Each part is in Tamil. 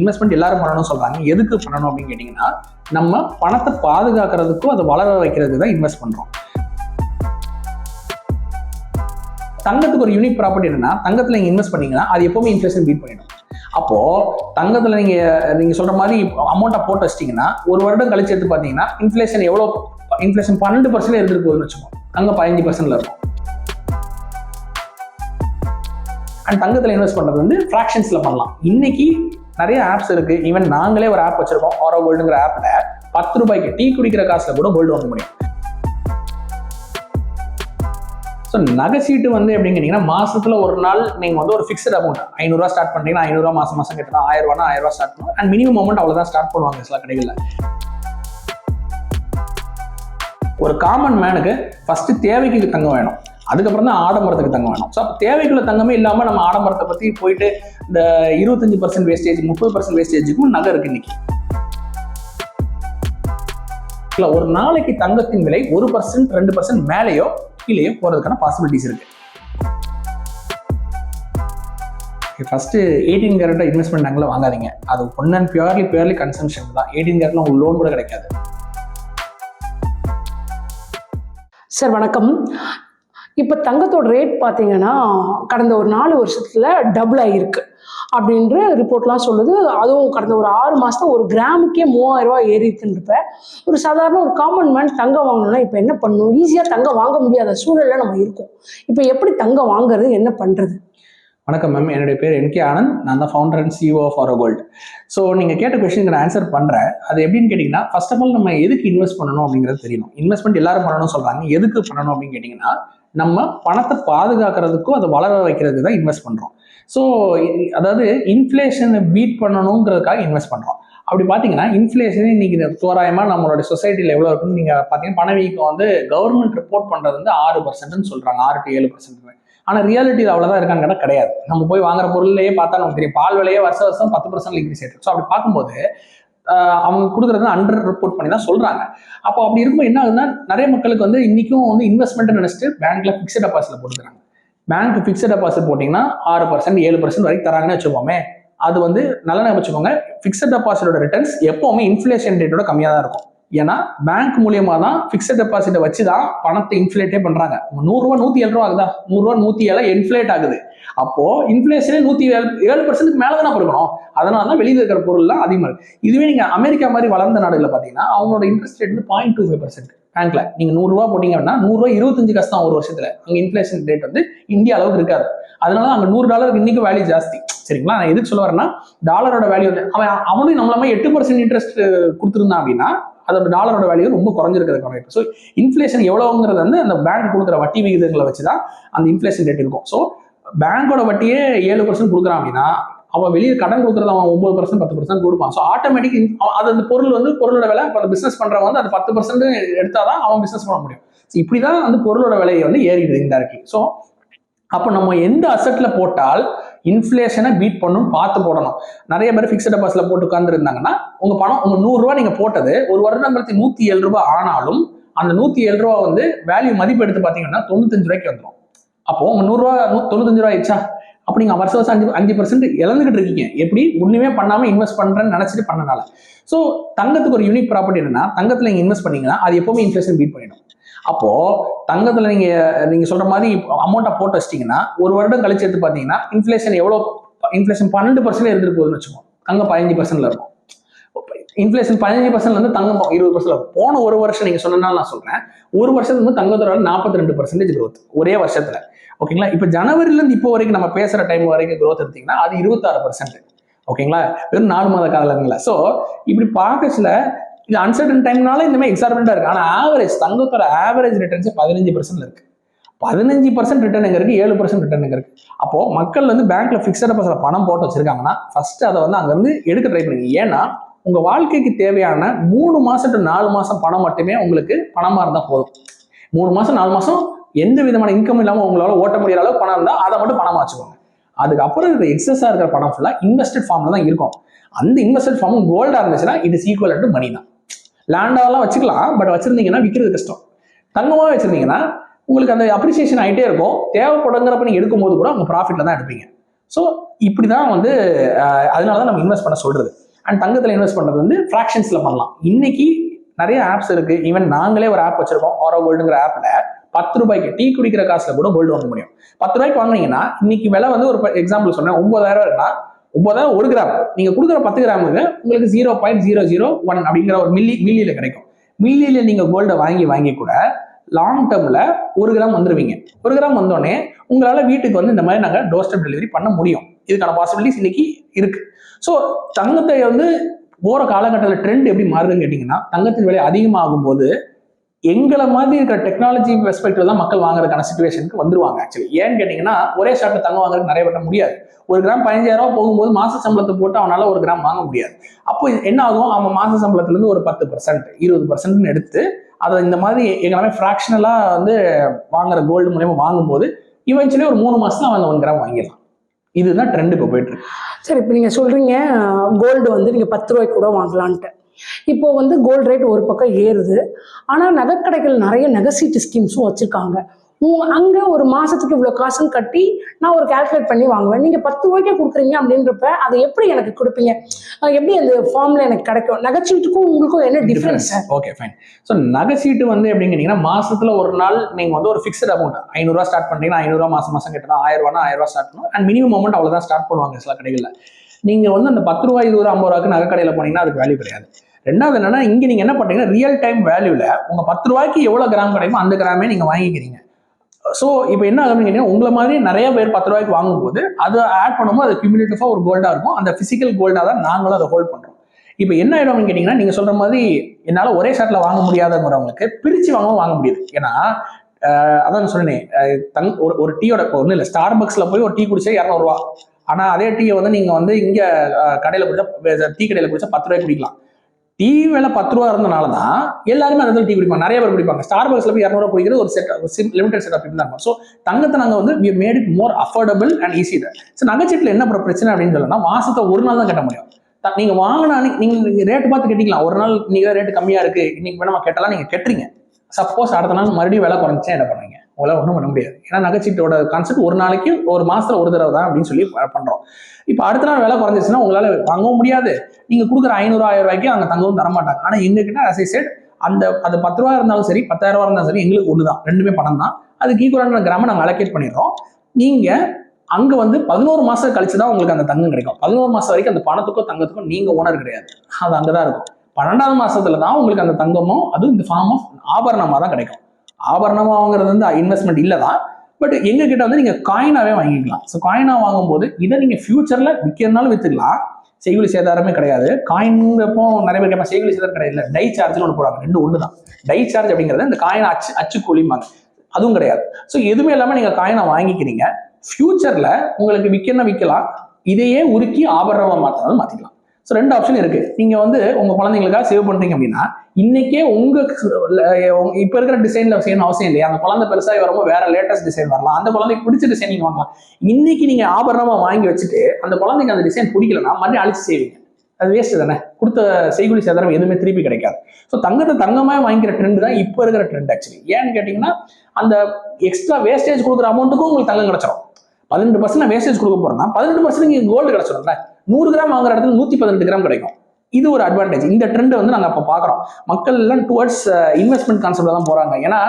இன்வெஸ்ட்மெண்ட் எல்லாரும் பண்ணணும்னு சொல்றாங்க. எதுக்கு பண்ணணும் அப்படின்னு கேட்டிங்கன்னா நம்ம பணத்தை பாதுகாக்கிறதுக்கும் அதை வளர வைக்கிறதுக்கு தான் இன்வெஸ்ட் பண்றோம். தங்கத்துக்கு ஒரு யூனிக் ப்ராப்பர்ட்டி என்னன்னா தங்கத்துல நீங்க இன்வெஸ்ட் பண்ணீங்கன்னா அது எப்பவுமே இன்ஃபிளேஷன் பீட் பண்ணிடும். அப்போ தங்கத்துல நீங்க நீங்க சொல்ற மாதிரி அமௌண்ட்டை போட்டு வச்சிட்டீங்கன்னா ஒரு வருடம் கழிச்சு எடுத்து பாத்தீங்கன்னா இன்ஃபிளேஷன் எவ்வளோ இன்ஃபிளேஷன் பன்னெண்டு பர்சன்ட் இருந்துட்டு போகுதுன்னு வச்சுக்கோங்க. தங்கம் பதினஞ்சு பர்சன்ட்ல இருக்கும். அண்ட் தங்கத்தில் இன்வெஸ்ட் பண்ணுறது வந்து ஃப்ராக்ஷன்ஸில் பண்ணலாம். இன்னைக்கு நிறைய ஆப்ஸ் இருக்கு. ஈவன் நாங்களே ஒரு ஆப் வச்சிருக்கோம் ஆரோ கோல்டுங்கிற ஆப்ல பத்து ரூபாய்க்கு டீ குடிக்கிற காசுல கூட கோல்டு வாங்க முடியும். ஸோ நகை சீட்டு வந்து எப்படின்னு மாசத்துல ஒரு நாள் நீங்க வந்து ஒரு ஃபிக்ஸ்ட் அமௌண்ட் ஐநூறுரூவா ஸ்டார்ட் பண்ணீங்கன்னா ஐநூறுரூவா மாசம் மாசம் கட்டணும் ஆயிரம் ரூபா ஆயிரம் ரூபா ஸ்டார்ட் பண்ணுவோம். அண்ட் மினிமம் அமௌண்ட் அவ்வளோதான் ஸ்டார்ட் பண்ணுவாங்க சில கடைகளில். ஒரு காமன் மேனுக்கு ஃபர்ஸ்ட் தேவைக்கு தங்கம் வேணும். அதுக்கப்புறம் தான் ஆடம்பரத்துக்கு தங்கம் வேணும். ஸோ அப்போ தேவைக்குள்ள தங்கமே இல்லாமல் நம்ம ஆடம்பரத்தை பற்றி போயிட்டு இந்த இருபத்தஞ்சு பர்சன்ட் வேஸ்டேஜ் முப்பது பர்சன்ட் வேஸ்டேஜுக்கும் நகை இருக்கு இன்னைக்கு. இல்லை ஒரு நாளைக்கு தங்கத்தின் விலை ஒரு பர்சன்ட் ரெண்டு பர்சன்ட் மேலேயோ கீழேயோ போகிறதுக்கான பாசிபிலிட்டிஸ் இருக்கு. ஃபர்ஸ்ட் எயிட்டீன் கேரட்டாக இன்வெஸ்ட்மெண்ட் நாங்கள வாங்காதீங்க. அது one and purely purely consumption தான். எயிட்டீன் கேரட்ல உங்களுக்கு லோன் கூட கிடைக்காது. சார் வணக்கம். இப்போ தங்கத்தோட ரேட் பார்த்தீங்கன்னா கடந்த ஒரு நாலு வருஷத்தில் டபுள் ஆகியிருக்கு அப்படின்ற ரிப்போர்ட்லாம் சொல்லுது. அதுவும் கடந்த ஒரு ஆறு மாசத்துல ஒரு கிராமுக்கே மூவாயிரம் ரூபாய் ஒரு சாதாரண ஒரு காமன் மேன் தங்கம் வாங்கணும்னா இப்போ என்ன பண்ணணும் ஈஸியாக தங்கம் வாங்க முடியாத சூழலில் நம்ம இருக்கோம். இப்போ எப்படி தங்கம் வாங்குறது? என்ன பண்ணுறது வணக்கம் மேம் என்னுடைய பேர் என் கே ஆனந்த். நான் தான் founder and CEO for gold so நீங்கள் கேட்ட கொஸ்டினுக்கு நான் ஆன்சர் பண்ணுறேன் அது எப்படின்னு கேட்டிங்கன்னா ஃபர்ஸ்ட் ஆஃப் ஆல் நம்ம எதுக்கு இன்வெஸ்ட் பண்ணணும் அப்படிங்கிறது தெரியணும். இன்வெஸ்ட்மெண்ட் எல்லாரும் பண்ணணும்னு சொல்கிறாங்க எதுக்கு பண்ணணும் அப்படின்னு கேட்டிங்கன்னா நம்ம பணத்தை பாதுகாக்கிறதுக்கும் அதை வளர வைக்கிறதுக்கு தான் இன்வெஸ்ட் பண்ணுறோம் ஸோ அதாவது இன்ஃப்ளேஷனை பீட் பண்ணணுங்கிறதுக்காக இன்வெஸ்ட் பண்ணுறோம் அப்படி பார்த்தீங்கன்னா இன்ஃப்ளேஷன் இன்னைக்கு தோராயமாக நம்மளோட சொசைட்டியில் எவ்வளோ இருக்குன்னு நீங்கள் பார்த்தீங்கன்னா பணவீக்கம் வந்து கவர்மெண்ட் ரிப்போர்ட் பண்ணுறது வந்து ஆறு பர்சன்ட்னு சொல்கிறாங்க ஆறு டு ஏழு பர்சன்ட் ஆனால் ரியாலிட்டியில் அவ்வளோதான் இருக்கான்னு கேட்டால் கிடையாது. நம்ம போய் வாங்குற பொருள்லேயே பார்த்தா நமக்கு தெரியும். பால் விலையே வருஷ வருஷம் பத்து பர்சன்ட் இன்க்ரீஸ் ஆயிருக்கு ஸோ அப்படி பார்க்கும்போது அவங்க கொடுக்குறது அண்டர் ரிப்போர்ட் பண்ணி தான் சொல்றாங்க. அப்போ அப்படி இருக்கும்போது என்ன ஆகுதுன்னா நிறைய மக்களுக்கு வந்து இன்னைக்கும் வந்து இன்வெஸ்ட்மெண்ட் நினைச்சிட்டு பேங்க்ல ஃபிக்ஸட் டெபாசிட் போட்டுக்கிறாங்க. பேங்க் ஃபிக்ஸட் டெபாசிட் போட்டிங்கன்னா ஆறு பர்சன்ட் ஏழு பர்சன்ட் வரைக்கும் தராங்கன்னு வச்சுக்கோமே அது வந்து நல்லா வச்சுக்கோங்க. ஃபிக்ஸட் டெபாசிட்டோட ரிட்டர்ன்ஸ் எப்பவுமே இன்ஃப்ளேஷன் ரேட்டோட கம்மியாக தான் இருக்கும். ஏன்னா பேங்க் மூலியமா தான் ஃபிக்ஸட் டெபாசிட்டை வச்சு தான் பணத்தை இன்ஃபிளேட்டே பண்றாங்க. நூறுரூவா நூத்தி ஏழு ரூபா ஆகுதா? நூறுரூவா நூத்தி ஏழு இன்ஃபிளேட் ஆகுது. அப்போ இன்ஃப்ளேஷனே நூத்தி ஏழு ஏழு பர்சன்ட்க்கு மேல தான் இருக்கணும். அதனால தான் வெளியில் இருக்கிற பொருள்லாம் அதிகமாக இருக்கு. இதுவே நீங்க அமெரிக்கா மாதிரி வளர்ந்த நாடுகளை பாத்தீங்கன்னா அவங்களோட இன்ட்ரெஸ்ட் ரேட் வந்து பாயிண்ட் டூ ஃபைவ் பர்சன்ட் பேங்க்ல நீங்க நூறுரூவா போட்டீங்கன்னா நூறுரூவா இருபத்தஞ்சு கஷ்டம் ஒரு வருஷத்துல. அங்க இன்ஃபிளேஷன் ரேட் வந்து இந்தியா அளவுக்கு இருக்காது. அதனால அங்க நூறு டாலருக்கு இன்னைக்கு வேல்யூ ஜாஸ்தி. சரிங்களா? நான் எதுக்கு சொல்ல வரேன்னா டாலரோட வேல்யூ வந்து அவன் அவனும் நம்மளாம எட்டு பர்சன்ட் இன்ட்ரெஸ்ட் கொடுத்துருந்தான் அப்படின்னா அதோட டாலரோட வேல்யூ ரொம்ப குறைஞ்சிருக்கிறது வாய்ப்பு ஸோ இன்ஃப்ளேஷன் எவ்வளோங்கிறது வந்து அந்த பேங்க் கொடுக்குற வட்டி விகிதங்களை வச்சு தான் அந்த இன்ஃப்ளேஷன் ரேட் இருக்கும். ஸோ பேங்கோட வட்டியே ஏழு பர்சன்ட் கொடுக்குறான் அப்படின்னா அவன் வெளியே கடன் கொடுக்குறது அவன் ஒன்பது பர்சன்ட் பத்து பர்சன்ட் கொடுப்பான். ஸோ ஆட்டோமேட்டிக் அது அந்த பொருள் வந்து பொருளோட விலை இப்போ அந்த பிஸ்னஸ் பண்ணுறவங்க வந்து அது பத்து பர்சன்ட் எடுத்தாதான் அவன் பிஸ்னஸ் பண்ண முடியும். ஸோ இப்படி தான் வந்து பொருளோட விலையை வந்து ஏறிடுது இன்டெரக்ட்லி ஸோ அப்போ நம்ம எந்த அசட்டில் போட்டால் இன்ஃப்ளேஷனை பீட் பண்ணணும் பார்த்து போடணும். நிறைய பேர் ஃபிக்ஸட் டெபாசிட்ல போட்டு உட்காந்துருந்தாங்கன்னா உங்க பணம் உங்க நூறுரூவா நீங்க போட்டது ஒரு வருடம் கழித்து நூத்தி ஏழு ரூபாய் ஆனாலும் அந்த நூத்தி ஏழு ரூபா வந்து வேல்யூ மதிப்பு எடுத்து பாத்தீங்கன்னா தொண்ணூத்தஞ்சு ரூபாய்க்கு வந்துடும் அப்போ உங்க நூறுரூவா தொண்ணூத்தஞ்சு ரூபாய் ஆயிடுச்சா? அப்போ நீங்க வருஷம் வருஷம் அஞ்சு அஞ்சு பர்சன்ட் இழந்துகிட்டு இருக்கீங்க. எப்படி? ஒண்ணுமே பண்ணாம இன்வெஸ்ட் பண்றேன்னு நினைச்சிட்டு பண்ணனால. ஸோ தங்கத்துக்கு ஒரு யூனிக் ப்ராப்பர்ட்டி என்னன்னா தங்கத்துல நீங்க இன்வெஸ்ட் பண்ணீங்கன்னா அது எப்பவுமே இன்ஃபிளேஷன் பீட் பண்ணிடும். அப்போ தங்கத்துல நீங்க நீங்க சொல்ற மாதிரி அமௌண்ட்டை போட்டு வச்சிட்டீங்கன்னா ஒரு வருடம் கழிச்சு எடுத்து பாத்தீங்கன்னா இன்ஃபிளேஷன் எவ்வளோ இன்ஃபிளேஷன் பன்னெண்டு பர்சன்ட் இருந்துட்டு போகுதுன்னு வச்சுக்கோங்க. தங்கம் பதினஞ்சு பர்சன்ட்ல இருக்கும். இன்ஃப்ளேஷன் பதினஞ்சு பர்சன்ட்ல இருந்து தங்கம் இருபது பர்சன்ட் போன ஒரு வருஷம் நீங்க சொன்னனால நான் சொல்றேன். ஒரு வருஷத்துக்கு வந்து தங்கத்தோட நாற்பத்தி ரெண்டு பர்சன்டேஜ் க்ரோத் ஒரே வருஷத்துல. ஓகேங்களா இப்போ ஜனவரில இருந்து இப்போ வரைக்கும் நம்ம பேசுற டைம் வரைக்கும் க்ரோத் எடுத்தீங்கன்னா அது இருபத்தாறு பர்சன்ட் ஓகேங்களா வெறும் நாலு மாத காலங்களா ஸோ இப்படி பார்க்கச்சுல இந்த அன்சர்டன் டைம்னால இந்த மாதிரி எக்ஸார்மெண்டா இருக்கு. ஆனா ஆவரேஜ் தங்கத்தோட ஆவரேஜ் ரிட்டர்ன்ஸ் பதினஞ்சு பர்சன்ட்ல இருக்கு. பதினஞ்சு பர்சன்ட் ரிட்டர்ன் எங்க இருக்கு? ஏழு பர்சன்ட் ரிட்டர்ன் எங்க இருக்கு? அப்போ மக்கள் வந்து பேங்க்ல பிக்சட் டெபாசிட்ல பணம் போட்டு வச்சிருக்காங்கன்னா ஃபர்ஸ்ட் அதை வந்து அங்க இருந்து எடுக்க ட்ரை பண்ணுங்க. ஏன்னா உங்க வாழ்க்கைக்கு தேவையான மூணு மாசம் டு நாலு மாசம் பணம் மட்டுமே உங்களுக்கு பணமா இருந்தா போதும். மூணு மாசம் நாலு மாசம் எந்த விதமான இன்கம் இல்லாம உங்களால ஓட்ட முடியாத அளவு பணம் இருந்தா அதை மட்டும் பணமா வச்சுக்கோங்க. அதுக்கப்புறம் இருக்கிற எக்ஸஸா இருக்கிற பணம் ஃபுல்லா இன்வெஸ்டட் ஃபார்ம்ல தான் இருக்கும். அந்த இன்வெஸ்டட் ஃபார்ம் கோல்டா இருந்துச்சுன்னா it is equal to money தான். லேண்டாலாம் வச்சுக்கலாம் பட் வச்சிருந்தீங்கன்னா விற்கிறது கஷ்டம். தங்கமாக வச்சுருந்தீங்கன்னா உங்களுக்கு அந்த அப்ரிசியேஷன் ஆகிட்டே இருக்கும். தேவைப்படுங்கிறப்ப நீங்கள் எடுக்கும்போது கூட உங்கள் ப்ராஃபிட்டில் தான் எடுப்பீங்க. ஸோ இப்படி தான் வந்து அதனால தான் நம்ம இன்வெஸ்ட் பண்ண சொல்கிறது அண்ட் தங்கத்தில் இன்வெஸ்ட் பண்ணுறது வந்து ஃப்ராக்ஷன்ஸில் பண்ணலாம். இன்னைக்கு நிறைய ஆப்ஸ் இருக்குது ஈவன் நாங்களே ஒரு ஆப் வச்சுருக்கோம் ஆரோ கோல்டுங்கிற ஆப்பில் பத்து ரூபாய்க்கு டீ குடிக்கிற காசில் கூட கோல்டு வாங்க முடியும். பத்து ரூபாய்க்கு வாங்கினீங்கன்னா இன்னைக்கு விலை வந்து ஒரு எக்ஸாம்பிள் சொன்னேன். ஒன்பதாயிரம் ரூபாய்னா ஒன்பதாயிரம் ஒரு கிராம் நீங்க கொடுக்குற பத்து கிராமுக்கு உங்களுக்கு zero point zero zero one அப்படிங்கிற ஒரு மில்லி மில்லியில கிடைக்கும். மில்லியில நீங்க கோல்டை வாங்கி வாங்கி கூட லாங் டேர்ம்ல ஒரு கிராம் வந்துருவீங்க. ஒரு கிராம் வந்தோடனே உங்களால வீட்டுக்கு வந்து இந்த மாதிரி நாங்கள் டோர் ஸ்டெப் டெலிவரி பண்ண முடியும். இதுக்கான பாசிபிலிட்டிஸ் இன்னைக்கு இருக்கு. ஸோ தங்கத்தை வந்து போற காலகட்டத்தில் ட்ரெண்ட் எப்படி மாறுதுன்னு கேட்டீங்கன்னா தங்கத்தின் விலை அதிகமாகும் போது எங்களை மாதிரி இருக்கிற டெக்னாலஜி பெர்ஸ்பெக்டிவ் தான் மக்கள் வாங்குறதுக்கான சுச்சுவேஷனுக்கு வந்துருவாங்க ஆக்சுவலி ஏன்னு கேட்டீங்கன்னா ஒரே ஷாட்டில் தங்கம் வாங்குறதுக்கு நிறைய பண்ண முடியாது. ஒரு கிராம் பதினஞ்சாயிரம் ரூபா போகும்போது மாச சம்பளத்தை போட்டு அவனால ஒரு கிராம் வாங்க முடியாது. அப்போ என்ன ஆகும்? அவன் மாச சம்பளத்துல இருந்து ஒரு பத்து பர்சன்ட் இருபது பர்சன்ட்னு எடுத்து அதை இந்த மாதிரி எல்லாமே ஃப்ராக்ஷனலா வந்து வாங்குற கோல்டு மூலயமா வாங்கும்போது இவென்ச்சுவலி ஒரு மூணு மாதம் அவன் ஒன் கிராம் வாங்கிடலாம். இதுதான் ட்ரெண்ட் இப்போ போயிட்டு இருக்கு. சரி இப்போ நீங்கள் சொல்கிறீங்க கோல்டு வந்து நீங்கள் பத்து ரூபாய்க்கு கூட வாங்கலான்ட்டு. இப்போ வந்து கோல்டு ரேட் ஒரு பக்கம் ஏறுது. ஆனால் நகைக்கடைகள் நிறைய நெகசீட்டு ஸ்கீம்ஸும் வச்சுருக்காங்க. அங்கே ஒரு மாதத்துக்கு இவ்வளோ காசுன்னு கட்டி நான் ஒரு கால்குலேட் பண்ணி வாங்குவேன். நீங்கள் பத்து ரூபாய்க்கே கொடுக்குறீங்க அப்படின்றப்ப அதை எப்படி எனக்கு கொடுப்பீங்க? எப்படி அந்த ஃபார்மில் எனக்கு கிடைக்கும்? நகைச்சீட்டுக்கும் உங்களுக்கும் என்ன difference sir okay fine so நகை சீட்டு வந்து எப்படின்னு கேட்டீங்கன்னா மாசத்துல ஒரு நாள் நீங்க வந்து ஒரு ஃபிக்ஸ்ட் அமௌண்ட் ஐநூறுரூவா ஸ்டார்ட் பண்ணீங்கன்னா ஐநூறுரூவா மாசம் மாசம் கட்டணும் ஆயிரம் ரூபா ஆயிரம் ரூபா ஸ்டார்ட் பண்ணணும் அண்ட் மினிமம் அமௌண்ட் அவ்வளோதான் ஸ்டார்ட் பண்ணுவாங்க சில கடைகளில். நீங்க வந்து அந்த பத்து ரூபா இருபது ரூபா ஐம்பது ரூபாய்க்கு நகை கடையில் போனீங்கன்னா அதுக்கு வேல்யூ கிடையாது. ரெண்டாவது என்னன்னா இங்க நீங்க என்ன பண்றீங்கன்னா ரியல் டைம் வேல்யூல உங்க பத்து ரூபாய்க்கு எவ்வளவு கிராம் கிடைக்குமோ அந்த கிராமே நீங்க வாங்கிக்கிறீங்க. ஸோ இப்போ என்ன ஆகும்னு கேட்டீங்கன்னா உங்களை மாதிரி நிறைய பேர் பத்து ரூபாய்க்கு வாங்கும்போது அதை ஆட் பண்ணும்போது அது கியூமுலேட்டிவா ஒரு கோல்டாக இருக்கும். அந்த ஃபிசிக்கல் கோல்டாக தான் நாங்களும் அதை ஹோல்ட் பண்ணுறோம் இப்போ என்ன ஆயிடும் அப்படின்னு நீங்கள் சொல்கிற மாதிரி என்னால் ஒரே ஷாட்ல வாங்க முடியாதங்கிறவங்களுக்கு பிரித்து வாங்கவும் வாங்க முடியுது. ஏன்னா அதான் சொன்னேன் தங் ஒரு ஒரு டீயோட ஒன்றும் இல்லை ஸ்டார் பக்ஸில் போய் ஒரு டீ குடிச்சா இரநூறுவா. ஆனால் அதே டீயை வந்து நீங்கள் வந்து இங்கே கடையில் குடிச்சா டீ கடையில் குடிச்சா பத்து ரூபாய்க்கு குடிக்கலாம். டீ விலை பத்து ரூபா இருந்தனால தான் எல்லாருமே அந்த டீ குடிப்பாங்க. நிறைய பேர் குடிப்பாங்க. ஸ்டார் பாக்ஸ்ல போய் இரநூறுவா குடிக்கிறது ஒரு செட் லிமிடெட் செட் ஆஃப் தான் ஸோ தங்கத்தை நாங்கள் வந்து we made it more affordable and easy so நகைச்சீட்டில் என்ன ஒரு பிரச்சனை அப்படின்னு சொல்லணும்னா மாசத்தை ஒரு நாள் தான் கட்ட முடியும். த- நீங்க வாங்கின அன்னைக்கு நீங்க நீங்க ரேட் பார்த்து கட்டிக்கலாம் ஒரு நாள் நீங்க ரேட் கம்மியா இருக்கு. இன்னைக்கு வேணாமா கேட்டாலாம் நீங்க கட்டுறீங்க சப்போஸ் அடுத்த நாள் மறுபடியும் விலை குறைஞ்சா என்ன பண்ணுவீங்க? உங்களால் ஒன்றும் பண்ண முடியாது. ஏன்னா நகைச்சீட்டோட கான்செப்ட் ஒரு நாளைக்கு ஒரு மாசத்துல ஒரு தடவை தான் அப்படின்னு சொல்லி பண்ணுறோம் பண்றோம். இப்போ அடுத்த நாள் விலை குறைஞ்சிச்சுன்னா உங்களால வாங்கவும் முடியாது. நீங்க கொடுக்குற ஐநூறு ஆயிரம் ரூபாய்க்கு அங்கே தங்கவும் தர மாட்டாங்க ஆனா எங்க அசை செட் அந்த அது பத்து ரூபா இருந்தாலும் சரி பத்தாயிரம் ரூபா இருந்தாலும் சரி எங்களுக்கு ஒன்று தான் ரெண்டுமே பணம் தான். அதுக்கு ஈக்குவலான கிராமம் நாங்கள் அலோகேட் பண்ணிடுறோம். நீங்க அங்க வந்து பதினோரு மாசம் கழிச்சு தான் உங்களுக்கு அந்த தங்கம் கிடைக்கும். பதினோரு மாசம் வரைக்கும் அந்த பணத்துக்கும் தங்கத்துக்கும் நீங்க ஓனர் கிடையாது. அது அங்கதான் இருக்கும். பன்னெண்டாவது மாசத்துல தான் உங்களுக்கு அந்த தங்கமும் அதுவும் இந்த ஃபார்ம் ஆஃப் ஆபரணமா தான் கிடைக்கும். ஆபரணமாக வாங்குறது வந்து இன்வெஸ்ட்மெண்ட் இல்லை தான் பட் எங்க கிட்ட வந்து நீங்கள் காயினாகவே வாங்கிக்கலாம் ஸோ காயினா வாங்கும்போது இதை நீங்கள் ஃபியூச்சரில் விற்கிறதுனாலும் விற்றுக்கலாம் செய்குலி சேதாரமே கிடையாது. காயின்ப்போ நிறைய பேர் கேட்பாங்க செய்குலி சேதாரம் கிடையாது. இல்லை டை சார்ஜ்னு ஒன்று போடுவாங்க. ரெண்டு ஒன்று தான் டை சார்ஜ் அப்படிங்கிறது இந்த காயின் அச்சு அச்சுக்கூலிம்பாங்க அதுவும் கிடையாது. ஸோ எதுவுமே இல்லாமல் நீங்கள் காயினை வாங்கிக்கிறீங்க. ஃபியூச்சரில் உங்களுக்கு விற்கணும் விற்கலாம் இதையே உருக்கி ஆபரணமாக மாற்றினாலும் மாற்றிக்கலாம் ஸோ ரெண்டு ஆப்ஷன் இருக்கு. நீங்க வந்து உங்க குழந்தைங்களுக்காக சேவ் பண்றீங்க அப்படின்னா இன்னைக்கே உங்க உங்க- இப்ப இருக்கிற டிசைன்ல செய்யணும் அவசியம் இல்லையா? அந்த குழந்தை பெருசாக வரும்போது வேற லேட்டஸ்ட் டிசைன் வரலாம். அந்த குழந்தைக்கு பிடிச்ச டிசைன் நீங்க வாங்கலாம். இன்னைக்கு நீங்க ஆபரணமா வாங்கி வச்சுட்டு அந்த குழந்தைக்கு அந்த டிசைன் பிடிக்கலன்னா மறுபடியும் அழிச்சு செய்வீங்க. அது வேஸ்ட் தானே? கொடுத்த செய்குலி சேதாரம் எதுவுமே திருப்பி கிடைக்காது. ஸோ தங்கத்தை தங்கமாக வாங்கிக்கிற ட்ரெண்ட் தான் இப்போ இருக்கிற ட்ரெண்ட் ஆக்சுவலி ஏன்னு கேட்டிங்கன்னா அந்த எக்ஸ்ட்ரா வேஸ்டேஜ் கொடுக்குற அமௌண்ட்டுக்கும் உங்களுக்கு தங்கம் கிடச்சிடும் பதினெட்டு பர்சன்ட் வேஸ்டேஜ் கொடுக்க போகிறேன்னா பதினெட்டு பர்சன்ட் நீங்கள் கோல்டு கிடச்சிடும்ல நூறு கிராம் வாங்குற இடத்துல நூற்றி பதினெட்டு கிராம் கிடைக்கும். இது ஒரு அட்வான்டேஜ் இந்த ட்ரெண்ட் வந்து நாங்கள் அப்போ பார்க்குறோம் மக்கள் எல்லாம் டுவர்ட்ஸ் இன்வெஸ்ட்மெண்ட் கான்செப்ட்ல தான் போறாங்க. ஏன்னா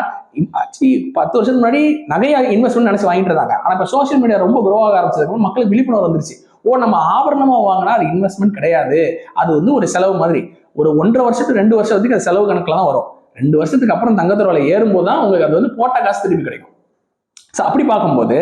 ஆக்சுவலி பத்து வருஷத்துக்கு முன்னாடி நகையா இன்வெஸ்ட்மெண்ட் நினைச்சு வாங்கிட்டு இருந்தாங்க. ஆனால் இப்போ சோஷியல் மீடியா ரொம்ப grow ஆக ஆரம்பிச்சதுக்கு மக்களுக்கு விழிப்புணர்வு வந்துருச்சு. ஓ நம்ம ஆபரணமா வாங்கினா அது இன்வெஸ்ட்மெண்ட் கிடையாது. அது வந்து ஒரு செலவு மாதிரி. ஒரு ஒன்றரை வருஷத்துக்கு ரெண்டு வருஷத்துக்கு அது செலவு கணக்கில் தான் வரும். ரெண்டு வருஷத்துக்கு அப்புறம் தங்கத்தோட விலை ஏறும்போது தான் உங்களுக்கு அது வந்து போட்ட காசு திருப்பி கிடைக்கும். ஸோ அப்படி பார்க்கும்போது